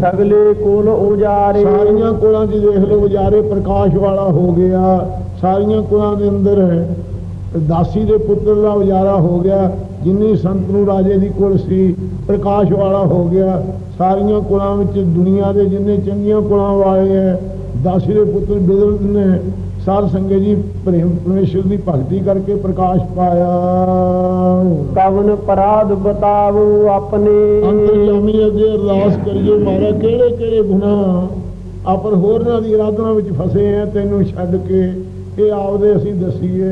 ਸਗਲੇ ਕੋਲ ਉਜਾਰੇ। ਸਾਰੀਆਂ ਕੁਲਾਂ 'ਚ ਦੇਖ ਲਓ ਵਿਚਾਰੇ ਪ੍ਰਕਾਸ਼ ਵਾਲਾ ਹੋ ਗਿਆ। ਸਾਰੀਆਂ ਕੁਲਾਂ ਦੇ ਅੰਦਰ ਦਾਸੀ ਦੇ ਪੁੱਤਰ ਦਾ ਉਜਾਰਾ ਹੋ ਗਿਆ ਜਿੰਨੀ ਸੰਤਰੂ ਰਾਜੇ ਦੀ ਕੁਲ ਸੀ ਪ੍ਰਕਾਸ਼ ਵਾਲਾ ਹੋ ਗਿਆ। ਸਾਰੀਆਂ ਕੁਲਾਂ ਵਿੱਚ ਦੁਨੀਆ ਦੇ ਜਿੰਨੇ ਚੰਗੀਆਂ ਕੁਲਾਂ ਵਾਲੇ ਹੈ ਦਾਸੀ ਦੇ ਪੁੱਤਰ ਬਿਦਰ ਨੇ। ਸਾਧ ਸੰਗਤ ਜੀ ਪ੍ਰੇਮ ਪਰਮੇਸ਼ਰ ਦੀ ਭਗਤੀ ਕਰਕੇ ਪ੍ਰਕਾਸ਼ ਪਾਇਆ। ਕਵਨ ਪਰਾਧ ਬਤਾਵੋ ਆਪਣੇ। ਅੰਤਰਜਾਮੀ ਅੱਗੇ ਅਰਦਾਸ ਕਰੀਏ ਮਾਰਾ ਕਿਹੜੇ ਕਿਹੜੇ ਗੁਨਾਹ ਆਪਰ ਹੋਰਨਾਂ ਦੀ ਆਰਾਧਨਾ ਵਿੱਚ ਫਸੇ ਆ ਤੈਨੂੰ ਛੱਡ ਕੇ ਇਹ ਆਪਦੇ ਅਸੀਂ ਦਸੀਏ।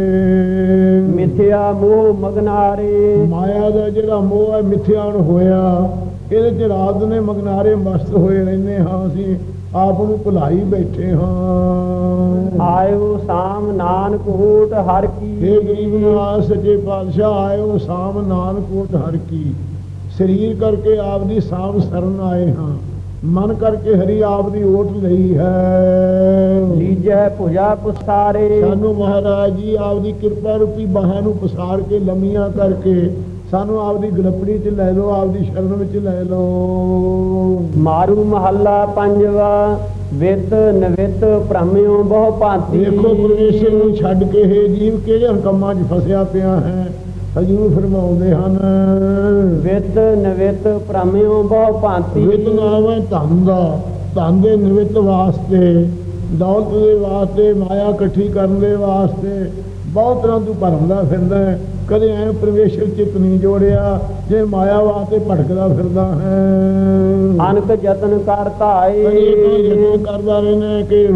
ਮਿਥਿਆ ਮੋਹ ਮਗਨਾਰੇ। ਮਾਇਆ ਦਾ ਜਿਹੜਾ ਮੋਹ ਹੈ ਮਿਥਿਆਣ ਹੋਇਆ ਇਹਦੇ ਚ ਰਾਤ ਨੇ ਮਗਨਾਰੇ ਮਸਤ ਹੋਏ ਰਹਿੰਦੇ ਹਾਂ ਅਸੀਂ ਆਪ ਨੂੰ ਭੁਲਾਈ ਬੈਠੇ ਹਾਂ। ਆਇਓ ਸਾਮ ਨਾਨਕ ਹੋਟ ਹਰ ਕੀ। हे ਗਰੀਬ ਨਿਵਾਸ ਸੱਚੇ ਪਾਤਸ਼ਾਹ ਆਇਓ ਸਾਮ ਨਾਨਕੋਟ ਹਰ ਕੀ। ਸਰੀਰ ਕਰਕੇ ਆਪ ਦੀ ਸਾਮ ਸਰਨ ਆਏ ਹਾਂ। ਮਨ ਕਰਕੇ ਹਰੀ ਆਪ ਦੀ ਓਟ ਲਈ ਹੈ। ਲੀਜੈ ਭੁਜਾ ਪੁਸਾਰੇ ਸਾਨੂੰ ਮਹਾਰਾਜ ਜੀ ਆਪ ਦੀ ਕਿਰਪਾ ਰੂਪੀ ਬਾਹਾਂ ਨੂੰ ਪਸਾਰ ਕੇ ਲੰਮੀਆਂ ਕਰਕੇ ਸਾਨੂੰ ਆਪ ਦੀ ਗਲਪੜੀ 'ਚ ਲੈ ਲਓ ਆਪ ਦੀ ਸ਼ਰਨ ਵਿੱਚ ਲੈ ਲਓ। ਮਾਰੂ ਮਹੱਲਾ ਪੰਜਵਾ ਵਿਦ ਨਵਿਤ ਭ੍ਰਮਿਓ ਬਹੁ ਭਾਂਤੀ। ਦੇਖੋ ਪਰਮੇਸ਼ਰ ਨੂੰ ਛੱਡ ਕੇ ਹੈ ਜੀਵ ਕਿਹੜੇ ਕੰਮਾਂ 'ਚ ਫਸਿਆ ਪਿਆ ਹੈ? ਹਜੂਰ ਫਰਮਾਉਂਦੇ ਹਨ। ਵਿਦ ਨਵਿਤ ਭ੍ਰਮਿਓ ਬਹੁ ਭਾਂਤੀ। ਵਿਤ ਨਾਮ ਹੈ ਧਨ ਦਾ ਧਨ ਦੇ ਨਿਵਿਤ ਵਾਸਤੇ ਦੌਲਤ ਦੇ ਵਾਸਤੇ ਮਾਇਆ ਇਕੱਠੀ ਕਰਨ ਦੇ ਵਾਸਤੇ ਬਹੁਤ ਤਰ੍ਹਾਂ ਤੂੰ ਭਰਮਦਾ ਫਿਰਦਾ ਹੈ। ਕਦੇ ਐ ਪਰਮੇਸ਼ਰ ਚਿਤ ਨਹੀਂ ਜੋੜਿਆ ਜੇ ਮਾਇਆ ਵਾਸਤੇ ਭਟਕਦਾ ਫਿਰਦਾ ਹੈ। ਅਨਕ ਯਤਨ ਕਰ ਧਾਏ। ਕਦੇ ਇਹ ਯਤਨ ਕਰਦਾ ਰਹਿਣਾ ਕਿ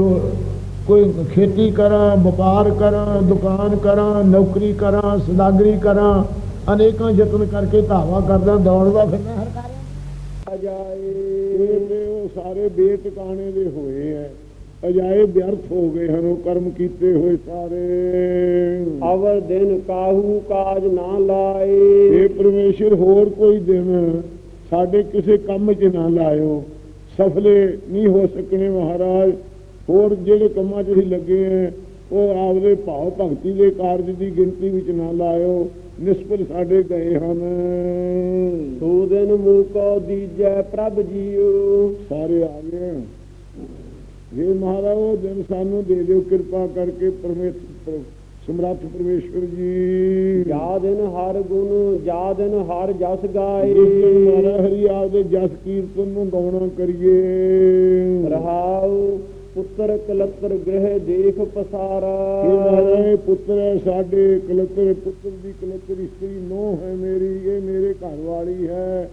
ਕੋਈ ਖੇਤੀ ਕਰਾਂ ਵਪਾਰ ਕਰਾਂ ਦੁਕਾਨ ਕਰਾਂ ਨੌਕਰੀ ਕਰਾਂ ਸਦਾਗਰੀ ਕਰਾਂ ਅਨੇਕਾਂ ਯਤਨ ਕਰਕੇ ਧਾਵਾ ਕਰਦਾ ਦੌੜਦਾ ਫਿਰਦਾ। ਹਰ ਕਾਰਿਆ ਜਾਏ ਇਹ ਤੇ ਉਹ ਸਾਰੇ ਬੇਟਿਕਾਣੇ ਦੇ ਹੋਏ ਐ। ਅਜਾਏ ਵਿਅਰਥ ਹੋ ਗਏ ਹਨ ਉਹ ਕਰਮ ਕੀਤੇ ਹੋਏ ਸਾਰੇ। ਅਵਰ ਦਿਨ ਕਾਹੂ ਕਾਜ ਨਾ ਲਾਏ। ਇਹ ਪਰਮੇਸ਼ਰ ਹੋਰ ਕੋਈ ਦਿਨ ਸਾਡੇ ਕਿਸੇ ਕੰਮ 'ਚ ਨਾ ਲਾਇਓ। ਸਫਲੇ ਨਹੀਂ ਹੋ ਸਕਣੇ ਮਹਾਰਾਜ। ਹੋਰ ਜਿਹੜੇ ਕੰਮਾਂ 'ਚ ਅਸੀਂ ਲੱਗੇ ਐ ਉਹ ਆਪਦੇ ਭਾਵ ਭਗਤੀ ਦੇ ਕਾਰਜ ਦੀ ਗਿਣਤੀ ਵਿੱਚ ਨਾ ਲਾਇਓ ਨਿਸਪਲ ਸਾਡੇ ਗਏ ਹਨ। ਸੋ ਦਿਨ ਮੂਕੋ ਦੀਜੈ ਪ੍ਰਭ ਜੀਓ ਸਾਰੇ ਆ ਗਏ ਇਹ ਮਹਾਰਾਜ ਉਹ ਦਿਨ ਸਾਨੂੰ ਦੇ ਦਿਓ ਕਿਰਪਾ ਕਰਕੇ ਪਰਮੇਸ਼ਰ ਸਮਰੱਥ ਪਰਮੇਸ਼ਵਰ ਜੀ। ਜਾ ਦਿਨ ਹਰ ਗੁਣ ਜਾ ਦਿਨ ਹਰ ਜਸ ਗਾਏ। ਮਹਾਰਾਜ ਹਰੀ ਆਪਦੇ ਜਸ ਕੀਰਤਨ ਨੂੰ ਗਾਉਣਾ ਕਰੀਏ। ਰਹਾਉ ਪੁੱਤਰ ਕਲਤਰ ਗ੍ਰਹਿ ਦੇਖ ਪਸਾਰਾ। ਇਹ ਮਹਾਰਾਜ ਪੁੱਤਰ ਸਾਡੇ ਕਲਤਰ ਪੁੱਤਰ ਦੀ ਕਲਤਰ ਇਸਤਰੀ ਨੋ ਹੈ ਮੇਰੀ ਇਹ ਮੇਰੇ ਘਰ ਵਾਲੀ ਹੈ।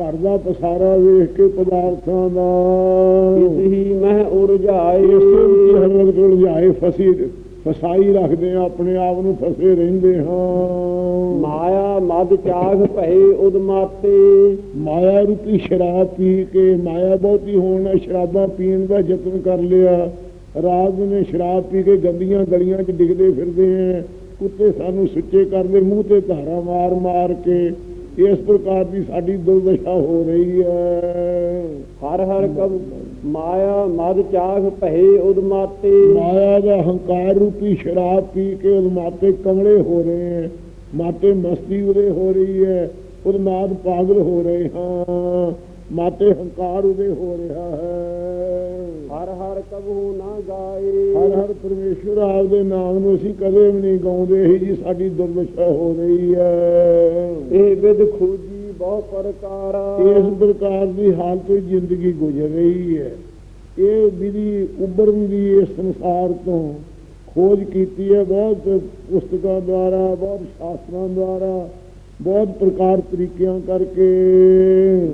ਘਰ ਦਾ ਪਸਾਰਾ ਵੇਖ ਕੇ ਪਦਾਰਥਾਂ ਦਾ। ਇਸ ਹੀ ਮਹਿ ਉਰਝਾਏ। ਇਸੇ ਵਿੱਚ ਹਰ ਵਕਤ ਫਸੀ ਫਸਾਈ ਰੱਖਦੇ ਆ ਆਪਣੇ ਆਪ ਨੂੰ ਫਸੇ ਰਹਿੰਦੇ ਹਾਂ। ਮਾਇਆ ਮਦ ਚਾਖ ਭਏ ਉਦਮਾਤੇ। ਮਾਇਆ ਰੂਪੀ ਸ਼ਰਾਬ ਪੀ ਕੇ ਮਾਇਆ ਬਹੁਤੀ ਹੋਣ ਨਾਲ ਸ਼ਰਾਬਾਂ ਪੀਣ ਦਾ ਯਤਨ ਕਰ ਲਿਆ। ਰਾਤ ਨੇ ਸ਼ਰਾਬ ਪੀ ਕੇ ਗੰਦੀਆਂ ਗਲੀਆਂ 'ਚ ਡਿੱਗਦੇ ਫਿਰਦੇ ਆ ਕੁੱਤੇ ਸਾਨੂੰ ਸੁੱਚੇ ਕਰਦੇ ਮੂੰਹ ਤੇ ਧਾਰਾ ਮਾਰ ਮਾਰ ਕੇ। ਇਸ ਪ੍ਰਕਾਰ ਦੀ ਸਾਡੀ ਦੁਰਦਸ਼ਾ ਹੋ ਰਹੀ ਹੈ। ਹਰ ਹਰ ਕਬ ਮਾਇਆ ਮਦ ਚਾਖ ਭਏ ਉਦਮਾਤੇ। ਮਾਇਆ ਦਾ ਹੰਕਾਰ ਰੂਪੀ ਸ਼ਰਾਬ ਪੀ ਕੇ ਉਦਮਾਤੇ ਕਮਲੇ ਹੋ ਰਹੇ ਹੈ। ਮਾਤੇ ਮਸਤੀ ਉਰੇ ਹੋ ਰਹੀ ਹੈ। ਉਦਮਾਦ ਪਾਗਲ ਹੋ ਰਹੇ ਹਾਂ। ਮਾਤੇ ਹੰਕਾਰ ਉਰੇ ਹੋ ਰਿਹਾ ਹੈ। ਹਰ ਹਰ ਕਬੂ ਨਾ ਗਾਏ। ਹਰ ਹਰ ਪਰਮੇਸ਼ਵਰ ਆਪਦੇ ਨਾਮ ਨੂੰ ਅਸੀਂ ਕਦੇ ਵੀ ਨਹੀਂ ਗਾਉਂਦੇ। ਇਹੀ ਜੀ ਸਾਡੀ ਦੁਰਦਸ਼ਾ ਹੋ ਰਹੀ ਹੈ। ਵਿਦ ਖੋਜੀ ਬਹੁ ਪ੍ਰਕਾਰਾ ਇਸ ਪ੍ਰਕਾਰ ਦੀ ਹਾਲਤ ਵਿੱਚ ਜ਼ਿੰਦਗੀ ਗੁਜ਼ਰ ਰਹੀ ਹੈ। ਇਹ ਵਿਧੀ ਉੱਭਰਨ ਦੀ ਇਸ ਸੰਸਾਰ ਤੋਂ। ਖੋਜ ਕੀਤੀ ਹੈ ਬਹੁਤ ਪੁਸਤਕਾਂ ਦੁਆਰਾ ਬਹੁਤ ਸ਼ਾਸਤਰਾਂ ਦੁਆਰਾ ਬਹੁਤ ਪ੍ਰਕਾਰ ਤਰੀਕਿਆਂ ਕਰਕੇ।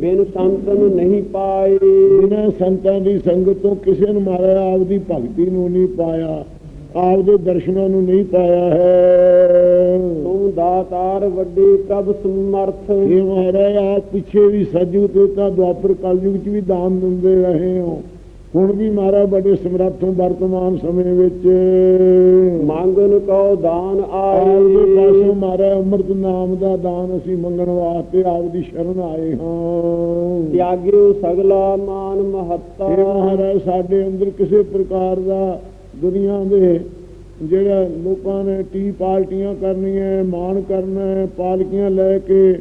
ਬਿਨ ਸੰਤਨ ਨਹੀਂ ਪਾਏ। ਬਿਨਾਂ ਸੰਤਾਂ ਦੀ ਸੰਗਤ ਤੋਂ ਕਿਸੇ ਨੂੰ ਮਾਰਿਆ ਆਪਦੀ ਭਗਤੀ ਨੂੰ ਨਹੀਂ ਪਾਇਆ। ਆਪਦੇ ਦਰਸ਼ਨਾਂ ਨੂੰ ਨਹੀਂ ਪਾਇਆ ਹੈ। ਤੂੰ ਦਾਤਾਰ ਵੱਡੇ ਪ੍ਰਭ ਸਮਰਥ। ਇਹ ਮਹਾਰਾਜ ਆਪ ਪਿੱਛੇ ਵੀ ਸਜੂ ਤੇ ਤਾਂ ਦੁਆਪਰ ਕਲਯੁਗ ਚ ਵੀ ਦਾਨ ਦਿੰਦੇ ਰਹੇ ਹੋ। ਹੁਣ ਵੀ ਮਹਾਰਾਜ ਬੜੇ ਸਮਰੱਥ ਹੋ ਵਰਤਮਾਨ ਸਮੇਂ ਵਿੱਚ। ਮੰਗਨ ਕੋ ਦਾਨ ਆਏ ਪਾਸੋਂ ਮਹਾਰਾਜ ਅੰਮ੍ਰਿਤ ਨਾਮ ਦਾ ਦਾਨ ਅਸੀਂ ਮੰਗਣ ਵਾਸਤੇ ਆਪਦੀ ਸ਼ਰਨ ਆਏ ਹਾਂ। ਤਿਆਗਿਓ ਸਗਲਾ ਮਾਨ ਮਹੱਤਾ ਇਹ ਮਹਾਰਾਜ ਸਾਡੇ ਅੰਦਰ ਕਿਸੇ ਪ੍ਰਕਾਰ ਦਾ ਦੁਨੀਆ ਦੇ ਜਿਹੜਾ ਲੋਕਾਂ ਨੇ ਟੀ ਪਾਰਟੀਆਂ ਕਰਨੀਆਂ ਮਾਣ ਕਰਨਾ ਹੈ, ਪਾਲਕੀਆਂ ਲੈ ਕੇ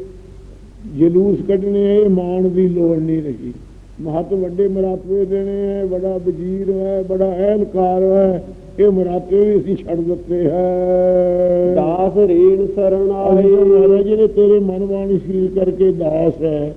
ਜਲੂਸ ਕੱਢਣੇ ਇਹ ਮਾਣ ਦੀ ਲੋੜ ਨਹੀਂ ਰਹੀ। ਮਹਤ ਵੱਡੇ ਮਰਾਤਵੇ ਦੇਣੇ ਹੈ ਬੜਾ ਵਜ਼ੀਰ ਹੈ ਬੜਾ ਅਹਿਲਕਾਰ ਹੈ ਇਹ ਮਰਾਤਵੇ ਵੀ ਅਸੀਂ ਛੱਡ ਦਿੱਤੇ ਹੈ। ਦਾਸ ਰੇਣ ਸਰਣ ਆਏ। ਮਹਾਰਾਜ ਜਿਹੜੇ ਤੇਰੇ ਮਨ ਬਾਣੀ ਸੀਲ ਕਰਕੇ ਦਾਸ ਹੈ।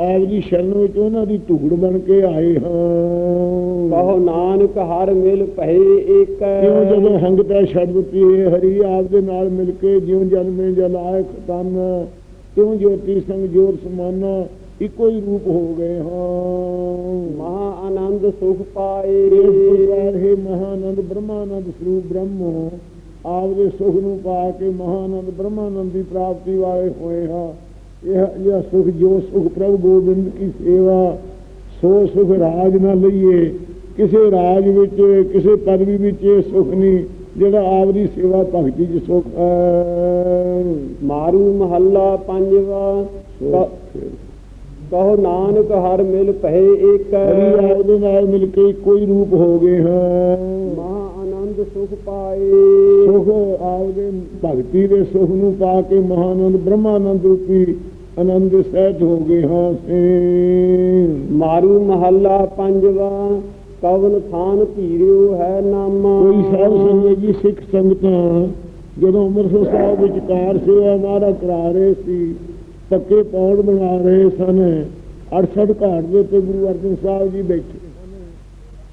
ਆਪ ਦੀ ਸ਼ਰਨ ਵਿੱਚ ਉਹਨਾਂ ਦੀ ਧੂੜ ਬਣ ਕੇ ਆਏ ਹਾਂ। ਕਹੋ ਨਾਨਕ ਹਰ ਮਿਲ ਭਏ ਏਕੈ। ਕਿਉਂ ਜਦੋਂ ਹੰਗਤਾ ਛੱਡ ਦਿੱਤੀ ਹਰੀ ਆਪ ਦੇ ਨਾਲ ਮਿਲ ਕੇ ਜਿਉਂ ਜਨਮੇ ਜਲਾਇਕ ਤਨ ਕਿਉਂ ਜੋਤੀ ਸੰਗ ਜੋਤ ਸਮਾਨਾ ਇੱਕੋ ਹੀ ਰੂਪ ਹੋ ਗਏ ਹਾਂ। ਮਹਾ ਆਨੰਦ ਸੁਖ ਪਾਏ। ਇਸ ਪ੍ਰਕਾਰ ਹੈ ਮਹਾਨੰਦ ਬ੍ਰਹਮਾਨੰਦ ਸਰੂਪ ਬ੍ਰਹਮ ਆਪ ਦੇ ਸੁਖ ਨੂੰ ਪਾ ਕੇ ਮਹਾਨੰਦ ਬ੍ਰਹਮਾਨੰਦ ਦੀ ਪ੍ਰਾਪਤੀ ਵਾਲੇ ਹੋਏ ਹਾਂ। ਇਹ ਇਹ ਸੁਖ ਜੋ ਸੁਖ ਪ੍ਰਭ ਗੋਬਿੰਦ ਕੀ ਸੇਵਾ ਸੋ ਸੁਖ ਰਾਜ ਨਾ ਲਈਏ। ਕਿਸੇ ਰਾਜ ਵਿੱਚ ਕਿਸੇ ਪਦਵੀ ਵਿੱਚ ਇਹ ਸੁਖ ਨਹੀਂ ਜਿਹੜਾ ਆਪ ਦੀ ਸੇਵਾ ਭਗਤੀ ਚ ਸੁਖ ਮਾਰੂ ਮਹੱਲਾ ਪੰਜਵਾ। ਕਹੋ ਨਾਨਕ ਹਰ ਮਿਲ ਭਏ ਹਰੀ ਏਕੈ ਆਪ ਦੇ ਨਾਲ ਮਿਲ ਕੇ ਇੱਕੋ ਹੀ ਰੂਪ ਹੋ ਗਏ ਹਾਂ। ਮਹਾ ਆਨੰਦ ਸੁਖ ਪਾਏ। ਸੁਖ ਆਪਦੇ ਭਗਤੀ ਦੇ ਸੁਖ ਨੂੰ ਪਾ ਕੇ ਮਹਾਨੰਦ ਬ੍ਰਹਮਾਨੰਦ ਰੂਪੀ ਆਨੰਦ ਸਹਿਤ ਹੋ ਗਏ ਹਾਂ ਸੇ ਮਾਰੂ ਮਹੱਲਾ ਪੰਜਵਾ ਕਵਨ ਥਾਨ ਧੀਰਿਓ ਹੈ ਨਾਮਾ। ਕੋਈ ਸਾਧ ਸੰਗਤ ਜੀ ਸਿੱਖ ਸੰਗਤਾਂ ਜਦੋਂ ਅੰਮ੍ਰਿਤਸਰ ਸਾਹਿਬ ਵਿੱਚ ਕਾਰ ਸੇਵਾ ਮਾਰਾ ਕਰਾ ਰਹੇ ਸੀ ਪੱਕੇ ਪੌੜ ਬਣਾ ਰਹੇ ਸਨ 68 ਘਾਟ ਦੇ ਉੱਤੇ ਗੁਰੂ ਅਰਜਨ ਸਾਹਿਬ ਜੀ ਬੈਠੇ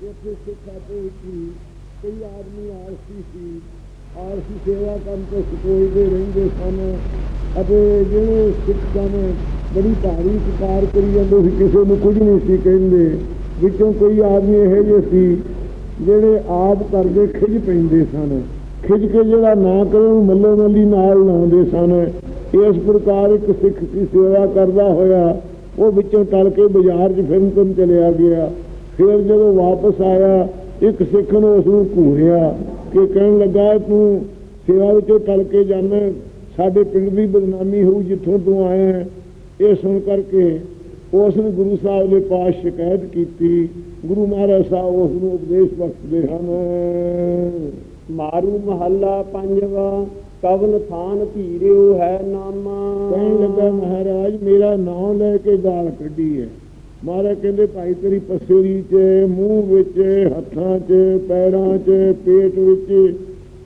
ਇੱਥੇ ਸਿੱਖ ਵਿੱਚ ਹੀ ਕਈ ਆਦਮੀ ਆਲਸੀ ਸੀ ਆਲਸੀ ਸੇਵਾ ਕਰਨ ਤੋਂ ਸੋਚਦੇ ਰਹਿੰਦੇ ਸਨ ਅਤੇ ਜਿਹੜੇ ਸਿੱਖ ਸਨ ਬੜੀ ਭਾਰੀ ਸਤਿਕਾਰ ਕਰੀ ਜਾਂਦੇ ਸੀ, ਕਿਸੇ ਨੂੰ ਕੁਝ ਨਹੀਂ ਸੀ ਕਹਿੰਦੇ। ਵਿੱਚੋਂ ਕੋਈ ਆਦਮੀ ਇਹੋ ਜਿਹੇ ਸੀ, ਜਿਹੜੇ ਆਪ ਕਰਦੇ ਖਿਜ ਪੈਂਦੇ ਸਨ। ਖਿਜ ਕੇ ਜਿਹੜਾ ਨਾ ਕਰੇ ਉਹ ਮੱਲੋ ਮੱਲੀ ਨਾਲ ਲਾਉਂਦੇ ਸਨ। ਇਸ ਪ੍ਰਕਾਰ ਇੱਕ ਸਿੱਖ ਦੀ ਸੇਵਾ ਕਰਦਾ ਹੋਇਆ, ਉਹ ਵਿੱਚੋਂ ਟਲ ਕੇ ਬਾਜ਼ਾਰ 'ਚ ਫਿਰਨ ਤੋਂ ਚਲਿਆ ਗਿਆ। ਫਿਰ ਜਦੋਂ ਵਾਪਸ ਆਇਆ, ਇੱਕ ਸਿੱਖ ਨੇ ਉਸ ਨੂੰ ਘੂਰਿਆ ਕਿ ਕਹਿਣ ਲੱਗਾ, ਤੂੰ ਸੇਵਾ ਵਿੱਚੋਂ ਟਲ ਕੇ ਜਾਂਦਾ ਸਾਡੇ ਪਿੰਡ ਦੀ ਬਦਨਾਮੀ ਹੋਊ ਜਿੱਥੋਂ ਤੂੰ ਆਇਆ ਹੈ। ਇਹ ਸੁਣ ਕਰਕੇ ਉਸ ਨੇ ਗੁਰੂ ਸਾਹਿਬ ਦੇ ਪਾਸ ਸ਼ਿਕਾਇਤ ਕੀਤੀ। ਗੁਰੂ ਮਹਾਰਾਜ ਸਾਹਿਬ ਉਸ ਨੂੰ ਉਪਦੇਸ਼ ਬਖਸ਼ਦੇ ਹਨ। ਮਾਰੂ ਮਹੱਲਾ ਪੰਜਵਾ ਕਵਨ ਥਾਨ ਧੀਰਿਓ ਹੈ ਨਾਮਾ। ਕਹਿਣ ਲੱਗਾ ਮਹਾਰਾਜ ਮੇਰਾ ਨਾਮ ਲੈ ਕੇ ਗਾਲ ਕੱਢੀ ਹੈ ਮਹਾਰਾਜ ਕਹਿੰਦੇ ਭਾਈ ਤੇਰੀ ਪਸੇਰੀ 'ਚ ਮੂੰਹ ਵਿੱਚ ਹੱਥਾਂ 'ਚ ਪੈਰਾਂ 'ਚ ਪੇਟ ਵਿੱਚ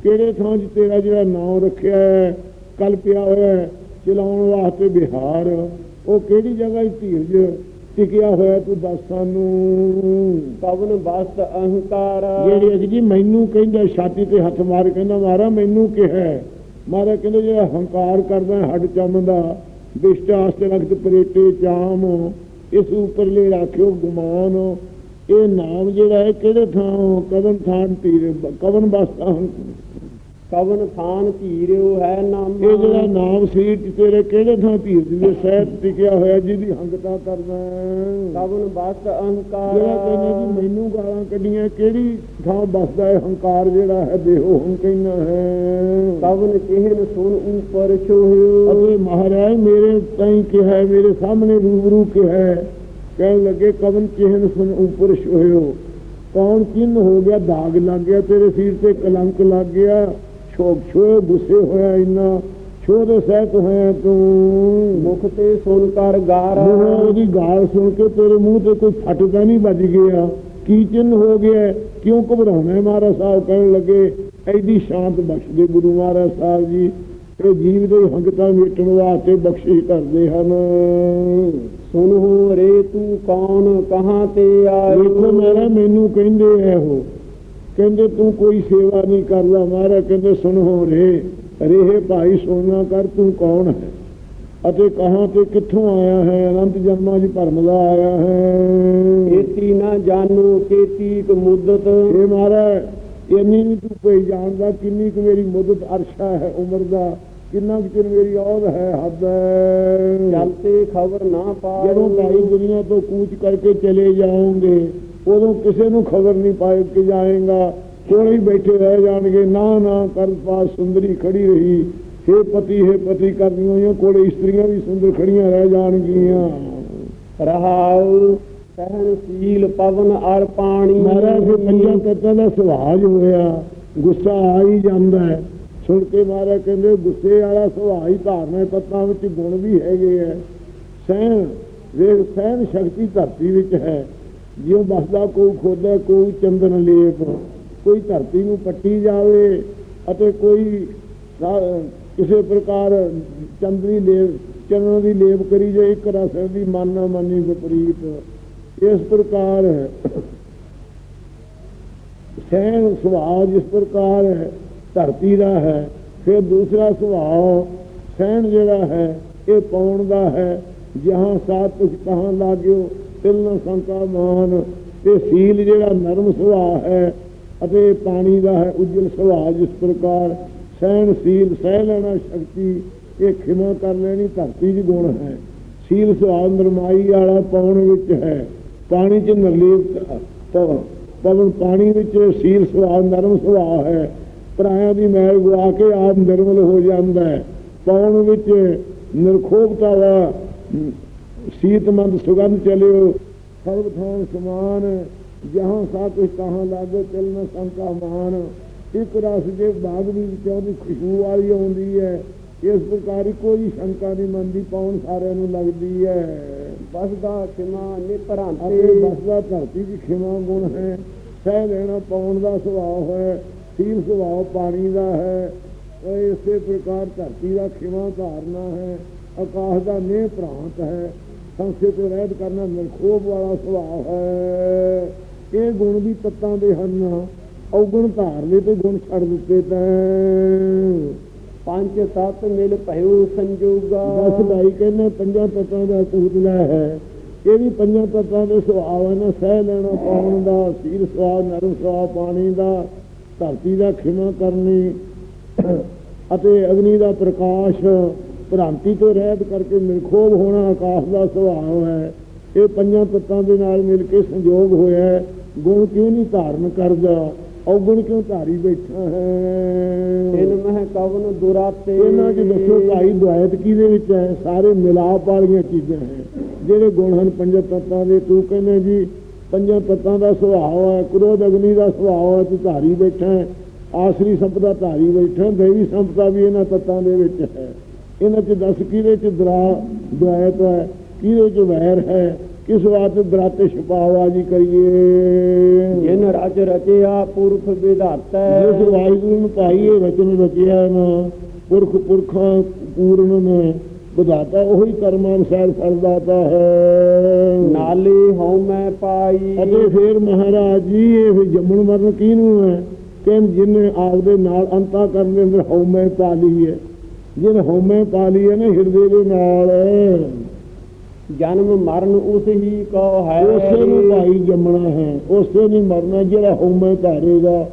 ਕਿਹੜੇ ਥਾਂ 'ਚ ਤੇਰਾ ਜਿਹੜਾ ਨਾਮ ਰੱਖਿਆ ਹੈ ਕਲਪਿਆ ਹੋਇਆ ਹੈ ਚਲਾਉਣ ਵਾਸਤੇ ਬਿਹਾਰ। ਉਹ ਕਿਹੜੀ ਜਗ੍ਹਾ 'ਚ ਧੀਰਜ? ਟਿਕਿਆ ਹੋਇਆ ਤੂੰ ਦੱਸ ਸਾਨੂੰ। ਕਵਨ ਬਸਤ ਅਹੰਕਾਰ। ਜਿਹੜੀ ਅਜੀ ਜੀ ਮੈਨੂੰ ਕਹਿੰਦਾ ਛਾਤੀ ਤੇ ਹੱਥ ਮਾਰ ਕਹਿੰਦਾ ਮਾਰਾ ਮੈਨੂੰ ਕਿਹਾ ਮਾਰਾ ਕਹਿੰਦੇ ਜਿਹੜਾ ਹੰਕਾਰ ਕਰਦਾ ਹੈ, ਹੱਡ ਚੰਮ ਦਾ ਵਿਸ਼ਟਾਸ ਤੇ ਪਰੇਟੇ ਚਾਮ ਇਸ ਉੱਪਰਲੇ ਰਾਖਿਓ ਗੁਮਾਨ। ਇਹ ਨਾਮ ਜਿਹੜਾ ਹੈ ਕਿਹੜੇ ਥਾਂ? ਕਦਮ ਥਾਂ ਤੀਰ ਕਵਨ ਬਸਤਾ ਕਵਨ ਥਾਨ ਧੀਰਿਓ ਹੈ ਨਾਮਾ। ਇਹ ਜਿਹੜਾ ਨਾਮ ਸੀ ਤੇਰੇ ਕਿਹੜੇ ਥਾਂ ਧੀਰ ਦੇ ਸਹਿਤ ਟਿਕਿਆ ਹੋਇਆ ਜਿਹਦੀ ਹੰਗਤਾ ਕਰਦਾ। ਕਵਨ ਬਸਤ ਅਹੰਕਾਰ। ਜਿਹੜਾ ਕਹਿੰਦਾ ਜੀ ਮੈਨੂੰ ਗਾਲਾਂ ਕੱਢੀਆਂ ਕਿਹੜੀ ਥਾਂ ਬਸਦਾ ਹੈ? ਹੰਕਾਰ ਜਿਹੜਾ ਹੈ ਦੇਹੋ ਹੰ ਕਹਿੰਦਾ ਹੈ। ਕਵਨ ਕਿਹਨ ਸੁਨ ਉਪਰ ਛੋਹਿਓ। ਅਤੇ ਮਹਾਰਾਜ ਮੇਰੇ ਤਾਈਂ ਕਿਹਾ ਹੈ, ਮੇਰੇ ਸਾਹਮਣੇ ਰੂਬਰੂ ਕਿਹਾ। ਕਹਿਣ ਲੱਗੇ ਕਵਨ ਚਿਹਨ ਸੁਨ ਉੱਪਰ ਛੋਹਿਓ? ਕੌਣ ਚਿੰਨ ਹੋ ਗਿਆ? ਦਾਗ ਲੱਗ ਗਿਆ ਤੇਰੇ ਸਿਰ ਤੇ ਕਲੰਕ ਲੱਗ ਗਿਆ। ਛੋਕ ਛੋਏ ਗੁੱਸੇ ਹੋਇਆ ਇੰਨਾ ਛੋਹ ਦੇ ਸਹਿਤ ਹੋਇਆ ਤੂੰ। ਮੁਖ ਤੇ ਸੁਨ ਕਰ ਗਾਰ। ਉਹਦੀ ਗਾਲ ਸੁਣ ਕੇ ਤੇਰੇ ਮੂੰਹ ਤੇ ਕੋਈ ਫੱਟ ਤਾਂ ਨਹੀਂ ਵੱਜ ਗਿਆ? ਕੀ ਚਿੰਨ ਹੋ ਗਿਆ? ਕਿਉਂ ਘਬਰਾਉਣਾ? ਮਹਾਰਾਜ ਸਾਹਿਬ? ਕਹਿਣ ਲੱਗੇ ਐਡੀ ਸ਼ਾਂਤ ਬਖਸ਼ ਦੇ ਗੁਰੂ ਮਹਾਰਾਜ ਸਾਹਿਬ ਜੀ। ਤੇ ਜੀਵ ਦੇ ਹੰਗਤਾ ਮਿਟਣ ਵਾਸਤੇ ਬਖਸ਼ਿਸ਼ ਕਰਦੇ ਹਨ। ਹੋ ਰੇ ਤੂੰ ਕੌਣ? ਕਹਾਂ ਤੇ ਦੇਖੋ ਮੇਰਾ ਮੈਨੂੰ ਕਹਿੰਦੇ ਐ ਉਹ ਕਹਿੰਦੇ ਤੂੰ ਕੋਈ ਸੇਵਾ ਨਹੀਂ ਕਰਦਾ ਮਹਾਰਾਜ। ਕਹਿੰਦੇ ਸੁਣ ਹੋ ਰੇ ਰੇਹ ਭਾਈ ਸੋਨਾ ਕਰ ਤੂੰ ਕੌਣ ਹੈ? ਅਤੇ ਕਹਾਂ ਤੇ ਕਿੱਥੋਂ ਆਇਆ ਹੈ? ਅਨੰਤ ਜਨਮਾਂ 'ਚ ਭਰਮਦਾ ਆਇਆ ਹੈ। ਕੀਤੀ ਨਾ ਜਾਣੋ ਕੀਤੀ ਕ ਮੁੱਦਤ। ਇਹ ਮਹਾਰਾਜ ਇੰਨੀ ਨਹੀਂ ਤੂੰ ਕੋਈ ਜਾਣਦਾ ਕਿੰਨੀ ਕੁ ਮੇਰੀ ਮੁੱਦਤ ਅਰਸ਼ਾ ਹੈ ਉਮਰ ਦਾ? ਕਿੰਨਾ ਕੁ ਚਿਰ ਮੇਰੀ ਔਦ ਹੈ ਹੱਦ ਹੈ? ਚਲਤੇ ਖਬਰ ਨਾ ਪਾਓ ਜਦੋਂ ਭਾਈ ਦੁਨੀਆ ਤੋਂ ਕੂਚ ਕਰਕੇ ਚਲੇ ਜਾਓਗੇ ਉਦੋਂ ਕਿਸੇ ਨੂੰ ਖਬਰ ਨਹੀਂ ਪਾਏ ਕਿ ਜਾਏਗਾ। ਕੋਲੇ ਹੀ ਬੈਠੇ ਰਹਿ ਜਾਣਗੇ। ਨਾ ਨਾ ਕਰ ਪਾਸ ਸੁੰਦਰੀ ਖੜੀ ਰਹੀ। ਹੇ ਪਤੀ ਹੇ ਪਤੀ ਕਰਦੀਆਂ ਹੋਈਆਂ ਕੋਲੇ ਇਸਤਰੀਆਂ ਵੀ ਸੁੰਦਰ ਖੜੀਆਂ ਰਹਿ ਜਾਣਗੀਆਂ। ਰਹਾਉ ਸਹਿਨਸ਼ੀਲ ਪਵਨ ਅਰ ਪਾਣੀ। ਮਹਾਰਾਜ ਫਿਰ ਪੰਜਾਂ ਤੱਤਾਂ ਦਾ ਸੁਭਾਜ ਹੋਇਆ ਗੁੱਸਾ ਆ ਹੀ ਜਾਂਦਾ ਹੈ। ਸੁਣ ਕੇ ਮਹਾਰਾਜ ਕਹਿੰਦੇ ਗੁੱਸੇ ਵਾਲਾ ਸੁਭਾਅ ਹੀ ਧਾਰਨਾ ਤੱਤਾਂ ਵਿੱਚ ਗੁਣ ਵੀ ਹੈਗੇ ਹੈ। ਸਹਿਣ ਵੇਖ ਸਹਿਣ ਸ਼ਕਤੀ ਧਰਤੀ ਵਿੱਚ ਹੈ। ਜਿਉ ਬਸਦਾ ਕੋਈ ਖੋਦਾ, ਕੋਈ ਚੰਦਨ ਲੇਪ, ਕੋਈ ਧਰਤੀ ਨੂੰ ਪੱਟੀ ਜਾਵੇ ਅਤੇ ਕੋਈ ਕਿਸੇ ਪ੍ਰਕਾਰ ਚੰਦਨੀ ਲੇਪ, ਚੰਦਨ ਦੀ ਲੇਪ ਕਰੀ ਜਾਏ, ਇੱਕ ਰਸ ਦੀ ਮਾਨਾ ਮਾਨੀ ਵਿਪਰੀਤ ਇਸ ਪ੍ਰਕਾਰ ਹੈ। ਸਹਿਣ ਸੁਭਾਅ ਜਿਸ ਪ੍ਰਕਾਰ ਹੈ, ਧਰਤੀ ਦਾ ਹੈ, ਫਿਰ ਦੂਸਰਾ ਸੁਭਾਅ ਸਹਿਣ ਜਿਹੜਾ ਹੈ, ਇਹ ਪਾਉਣ ਦਾ ਹੈ, ਜਹਾਂ ਸਾਤ ਕੁਛ ਕਹਾਂ ਲਾਗਿਓ ਤਿਲ ਨ ਸੰਕਾ ਮਾਨ ਤੇ ਸੀਲ ਜਿਹੜਾ ਨਰਮ ਸੁਭਾਅ ਹੈ ਅਤੇ ਪਾਣੀ ਦਾ ਹੈ ਉਜਲ ਸੁਭਾਅ, ਜਿਸ ਪ੍ਰਕਾਰ ਸਹਿਣ ਸੀਲ, ਸਹਿ ਲੈਣਾ ਸ਼ਕਤੀ, ਇਹ ਖਿਮਾ ਕਰ ਲੈਣੀ ਧਰਤੀ ਦੀ ਗੁਣ ਹੈ। ਸੀਲ ਸੁਭਾਅ ਨਰਮਾਈ ਵਾਲਾ ਪਾਉਣ ਵਿੱਚ ਹੈ। ਪਾਣੀ 'ਚ ਨਿਰਲੇਪ ਪਵਨ ਪਾਣੀ ਵਿੱਚ ਸੀਲ ਸੁਭਾਅ, ਨਰਮ ਸੁਭਾਅ ਹੈ। ਪਰਾਇਆਂ ਦੀ ਮੈਲ ਗਵਾ ਕੇ ਆਪ ਨਿਰਮਲ ਹੋ ਜਾਂਦਾ ਹੈ। ਪਾਉਣ ਵਿੱਚ ਨਿਰਖੋਪਤਾ ਦਾ ਸੀਤਮੰਦ ਸੁਗੰਧ ਚਲਿਓ ਸਰਬ ਥਾਂ ਸਮਾਨ ਜਹਾਂ ਸਾ ਕੁਛ ਕਹਾਂ ਲਾਗੇ ਤਿਲ ਨ ਸੰਕਾ ਮਾਨ ਇੱਕ ਰਸ ਜੇ ਬਾਗ ਦੀ ਵਿੱਚੋਂ ਦੀ ਖੁਸ਼ਬੂ ਵਾਲੀ ਆਉਂਦੀ ਹੈ ਇਸ ਪ੍ਰਕਾਰ ਕੋਈ ਸ਼ੰਕਾ ਨਹੀਂ ਮੰਨਦੀ ਪਾਉਣ ਸਾਰਿਆਂ ਨੂੰ ਲੱਗਦੀ ਹੈ। ਬਸਦਾ ਖਿਮਾ ਨਿਪਰਾਂਤੇ ਬਸਦਾ ਧਰਤੀ ਦੀ ਖਿਮਾ ਗੁਣ ਹੈ। ਸਹਿ ਲੈਣਾ ਪਾਉਣ ਦਾ ਸੁਭਾਅ ਹੈ ਸੀਲ ਸੁਭਾਅ ਪਾਣੀ ਦਾ ਹੈ। ਇਸੇ ਪ੍ਰਕਾਰ ਧਰਤੀ ਦਾ ਖਿਮਾ ਧਾਰਨਾ ਹੈ ਆਕਾਸ਼ ਦਾ ਨੇ ਪ੍ਰਾਂਤ ਹੈ। ਸੰਸੇ ਤੋਂ ਰਹਿਤ ਕਰਨਾ ਨਿਰਖੋਭ ਵਾਲਾ ਸੁਭਾਅ ਹੈ। ਇਹ ਗੁਣ ਵੀ ਤੱਤਾਂ ਦੇ ਹਨ। ਔਗਣ ਧਾਰ ਲਏ ਤੇ ਗੁਣ ਛੱਡ ਦਿੱਤੇ ਤੈਂ। ਪੰਜ ਤਤ ਮਿਲ ਭਇਓ ਸੰਜੋਗਾ। ਦਸ ਭਾਈ ਕਹਿੰਦੇ ਪੰਜਾਂ ਤੱਤਾਂ ਦਾ ਪੂਤਲਾ ਹੈ। ਇਹ ਵੀ ਪੰਜਾਂ ਤੱਤਾਂ ਦੇ ਸੁਭਾਅ ਹਨ। ਸਹਿ ਲੈਣਾ ਪਾਉਣ ਦਾ ਸੀਰ ਸਵਾਦ ਨਰਮ ਸਵਾਦ ਪਾਣੀ ਦਾ ਧਰਤੀ ਦਾ ਖਿਮਾ ਕਰਨੀ ਅਤੇ ਅਗਨੀ ਦਾ ਪ੍ਰਕਾਸ਼। ਭ੍ਰਾਂਤੀ ਤੋਂ ਰਹਿਤ ਕਰਕੇ ਨਿਰਖੋਭ ਹੋਣਾ ਆਕਾਸ਼ ਦਾ ਸੁਭਾਅ ਹੈ। ਇਹ ਪੰਜਾਂ ਤੱਤਾਂ ਦੇ ਨਾਲ ਮਿਲ ਕੇ ਸੰਯੋਗ ਹੋਇਆ ਗੁਣ ਕਿਉਂ ਨਹੀਂ ਧਾਰਨ ਕਰਦਾ? ਔਗੁਣ ਕਿਉਂ ਧਾਰੀ ਬੈਠਾ ਹੈ? ਤਿਨ ਮਹਿ ਕਵਨ ਦੁਰਾਤੇ। ਇਹਨਾਂ ਚ ਦੱਸੋ ਭਾਈ ਦੁਆਇਤ ਕਿਹਦੇ ਵਿੱਚ ਹੈ? ਸਾਰੇ ਮਿਲਾਪ ਵਾਲੀਆਂ ਚੀਜ਼ਾਂ ਹੈ। ਜਿਹੜੇ ਗੁਣ ਹਨ ਪੰਜ ਤੱਤਾਂ ਦੇ ਤੂੰ ਕਹਿੰਦੇ ਜੀ ਪੰਜਾਂ ਤੱਤਾਂ ਦਾ ਸੁਭਾਅ ਹੈ ਕ੍ਰੋਧ ਅਗਨੀ ਦਾ ਸੁਭਾਅ ਹੈ ਤੂੰ ਧਾਰੀ ਬੈਠਾ ਹੈ। ਆਸਰੀ ਸੰਪਦਾ ਧਾਰੀ ਬੈਠਾ ਦੇਵੀ ਸੰਪਦਾ ਵੀ ਇਹਨਾਂ ਤੱਤਾਂ ਦੇ ਵਿੱਚ ਹੈ। ਇਹਨਾਂ ਚ ਦੱਸ ਕਿਹਦੇ ਚ ਦਰਾ ਦੁਆਇਤ ਹੈ ਕਿਹਦੇ ਚ ਵੈਰ ਹੈ ਕਿਸ ਵਾਤ ਦਰਾਤੇ ਛਪਾਵਾ ਜੀ ਕਰੀਏ? ਜਿਨ ਰਚ ਰਚਿਆ ਪੁਰਖ ਵਿਧਾਤਾ। ਜਿਸ ਵਾਹਿਗੁਰੂ ਨੂੰ ਇਹ ਰਚਨ ਰਚਿਆ ਨਾ ਪੁਰਖ ਪੁਰਖਾਂ ਪੂਰਨ ਨੇ ਵਿਧਾਤਾ ਉਹੀ ਕਰਮਾਂ ਅਨੁਸਾਰ ਫਲ ਦਾਤਾ ਹੈ। ਨਾਲੇ ਹਉ ਮੈਂ ਪਾਈ। ਅਤੇ ਫਿਰ ਮਹਾਰਾਜ ਜੀ ਇਹ ਜੰਮਣ ਮਰਨ ਕਿਹਨੂੰ ਹੈ? ਕਹਿੰਦੇ ਜਿਨੇ ਆਪਦੇ ਨਾਲ ਅੰਤਾ ਕਰਨ ਦੇ ਅੰਦਰ ਹਉਮੈ ਪਾ ਲਈ ਹੈ। ਜਿਹਨੇ ਹਉਮੈ ਪਾ ਲਈ ਹੈ ਨਾ ਹਿਰਦੇ ਦੇ ਨਾਲ। ਜਨਮ ਮਰਨ ਉਸ ਹੀ ਕੋ ਹੈ। ਉਸੇ ਨੂੰ ਭਾਈ ਜੰਮਣਾ ਹੈ ਉਸੇ ਨਹੀਂ ਮਰਨਾ ਜਿਹੜਾ ਹਉਮੈ ਧਾਰੇਗਾ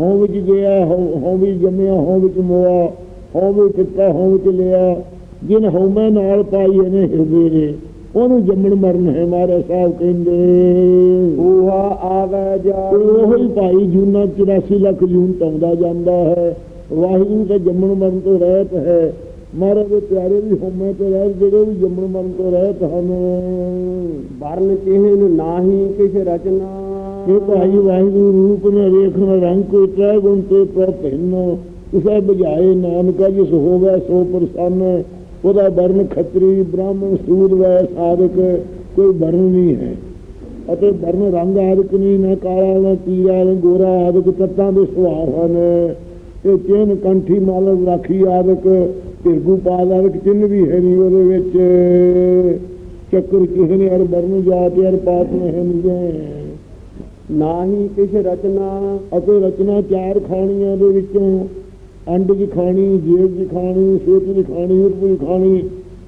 ਹਉ ਵਿੱਚ ਗਿਆ ਹਉ ਵਿੱਚ ਜੰਮਿਆ ਹਉ ਵਿੱਚ ਮੋਆ ਹਉ ਵਿੱਚ ਪਿੱਤਾ ਹਉ ਵਿੱਚ ਲਿਆ ਜਿਨ ਹਉਮੈ ਨਾਲ ਪਾਈ ਇਹਨੇ ਹਿਰਦੇ ਨੇ ਉਹਨੂੰ ਜੰਮਣ ਮਰਨ ਹੈ ਮਾਰੇ ਸਾਹਿਬ ਕਹਿੰਦੇ। ਊਹਾ ਆਵੇ ਜਾ ਉਹ ਹੀ ਭਾਈ ਜੂਨਾ 84 ਲੱਖ ਜੂਨ ਟਾਉਂਦਾ ਜਾਂਦਾ ਹੈ। ਵਾਹਿਗੁਰੂ ਦਾ ਜੰਮਣ ਮਰਨ ਤੋਂ ਰਹਿਤ ਹੈ। ਮਹਾਰਾਜ ਦੇ ਪਿਆਰੇ ਵੀ ਹਉਮੈ ਤੋਂ ਰਹਿਤ ਜਿਹੜੇ ਵੀ ਜੰਮਣ ਮਰਨ ਤੋਂ ਰਹਿਤ ਹਨ। ਵਰਨ ਚਿਹਨ ਨਾਹੀ ਕਿਛ ਰਚਨਾ। ਇਹ ਭਾਈ ਵਾਹਿਗੁਰੂ ਰੂਪ ਨੇ ਵੇਖਣ ਰੰਗ ਕੋਈ ਤ੍ਰੈ ਗੁਣ ਤੇ ਪ੍ਰਭਿੰਨ ਉਸੇ ਬੁਝਾਏ ਨਾਨਕਾ ਜਿਸ ਹੋਵੇ ਸੋ ਪ੍ਰਸੰਨ। ਉਹਦਾ ਵਰਨ ਖੱਤਰੀ ਬ੍ਰਾਹਮਣ ਸੂਰ ਵੈ ਸਾਧਕ ਕੋਈ ਵਰਨ ਨਹੀਂ ਹੈ। ਅਤੇ ਵਰਨ ਰੰਗ ਆਦਿਕ ਨਹੀਂ ਨਾ ਕਾਲਾ ਨਾ ਪੀਲਾ ਨਾ ਗੋਰਾ ਆਦਿਕ ਤੱਤਾਂ ਦੇ ਸੁਭਾਅ ਹਨ। ਇਹ ਚਿੰਨ ਕੰਠੀ ਮਾਲਕ ਰਾਖੀ ਆਦਿਕ ਭਿਰਗੂ ਪਾਦ ਆਦਿਕ ਚਿੰਨ ਵੀ ਹੈ ਨਹੀਂ ਉਹਦੇ ਵਿੱਚ। ਚੱਕਰ ਕਿਸੇ ਨੇ ਅਰ ਵਰਨ ਜਾਤ ਅਰ ਪਾਤ ਨਹੀਂ ਹੈ ਨਾਹੀ ਕਿਛ ਰਚਨਾ? ਅਤੇ ਰਚਨਾ ਚਾਰ ਖਾਣੀਆਂ ਦੇ ਵਿੱਚੋਂ ਅੰਡ ਦੀ ਖਾਣੀ ਜੇਬ ਦੀ ਖਾਣੀ ਸੇਤ ਦੀ ਖਾਣੀ ਉਰਪ ਦੀ ਖਾਣੀ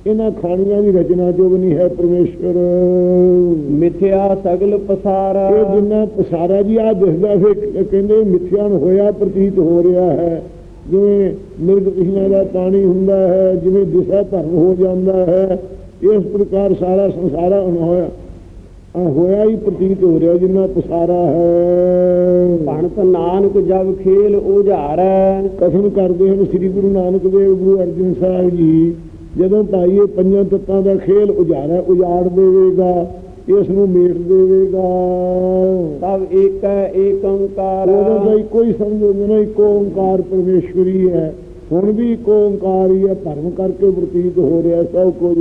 ਇਹਨਾਂ ਖਾਣੀਆਂ ਦੀ ਰਚਨਾ ਜੋ ਵੀ ਨਹੀਂ ਹੈ ਪਰਮੇਸ਼ਵਰ। ਮਿਥਿਆ ਸਗਲ ਪਸਾਰਾ। ਇਹ ਜਿੰਨਾ ਪਸਾਰਾ ਜੀ ਆ ਦਿਸਦਾ ਫਿਰ ਕਹਿੰਦੇ ਮਿੱਥਿਆਨ ਹੋਇਆ ਪ੍ਰਤੀਤ ਹੋ ਰਿਹਾ ਹੈ। ਜਿਵੇਂ ਮਿਰਗ ਕ੍ਰਿਸ਼ਨਾ ਦਾ ਪਾਣੀ ਹੁੰਦਾ ਹੈ ਜਿਵੇਂ ਦਿਸ਼ਾ ਧਰਮ ਹੋ ਜਾਂਦਾ ਹੈ ਇਸ ਪ੍ਰਕਾਰ ਸਾਰਾ ਸੰਸਾਰਾ ਹੋਇਆ। ਆ ਹੋਇਆ ਹੀ ਪ੍ਰਤੀਤ ਹੋ ਰਿਹਾ ਜਿੰਨਾ ਪਸਾਰਾ ਹੈ। ਭਣਤ ਨਾਨਕ ਜਬ ਖੇਲ ਉਝਾਰੈ ਕਥਨ ਕਰਦੇ ਹਨ ਸ੍ਰੀ ਗੁਰੂ ਨਾਨਕ ਦੇਵ ਗੁਰੂ ਅਰਜਨ ਸਾਹਿਬ ਜੀ। ਜਦੋਂ ਭਾਈ ਇਹ ਪੰਜਾਂ ਤੱਤਾਂ ਦਾ ਖੇਲ ਉਜਾੜਾ ਉਜਾੜ ਦੇਵੇਗਾ ਇਸ ਨੂੰ ਮੇਟ ਦੇਵੇਗਾ। ਤਬ ਏਕੈ ਏਕ ਓੰਕਾਰ। ਉਹਦਾ ਇੱਕੋ ਹੀ ਸਮਝੋ ਨਾ ਇੱਕੋ ਓੰਕਾਰ ਪਰਮੇਸ਼ਵਰੀ ਹੈ। ਹੁਣ ਵੀ ਇੱਕੋ ਓੰਕਾਰ ਹੀ ਹੈ ਧਰਮ ਕਰਕੇ ਪ੍ਰਤੀਤ ਹੋ ਰਿਹਾ ਸਭ ਕੁਝ।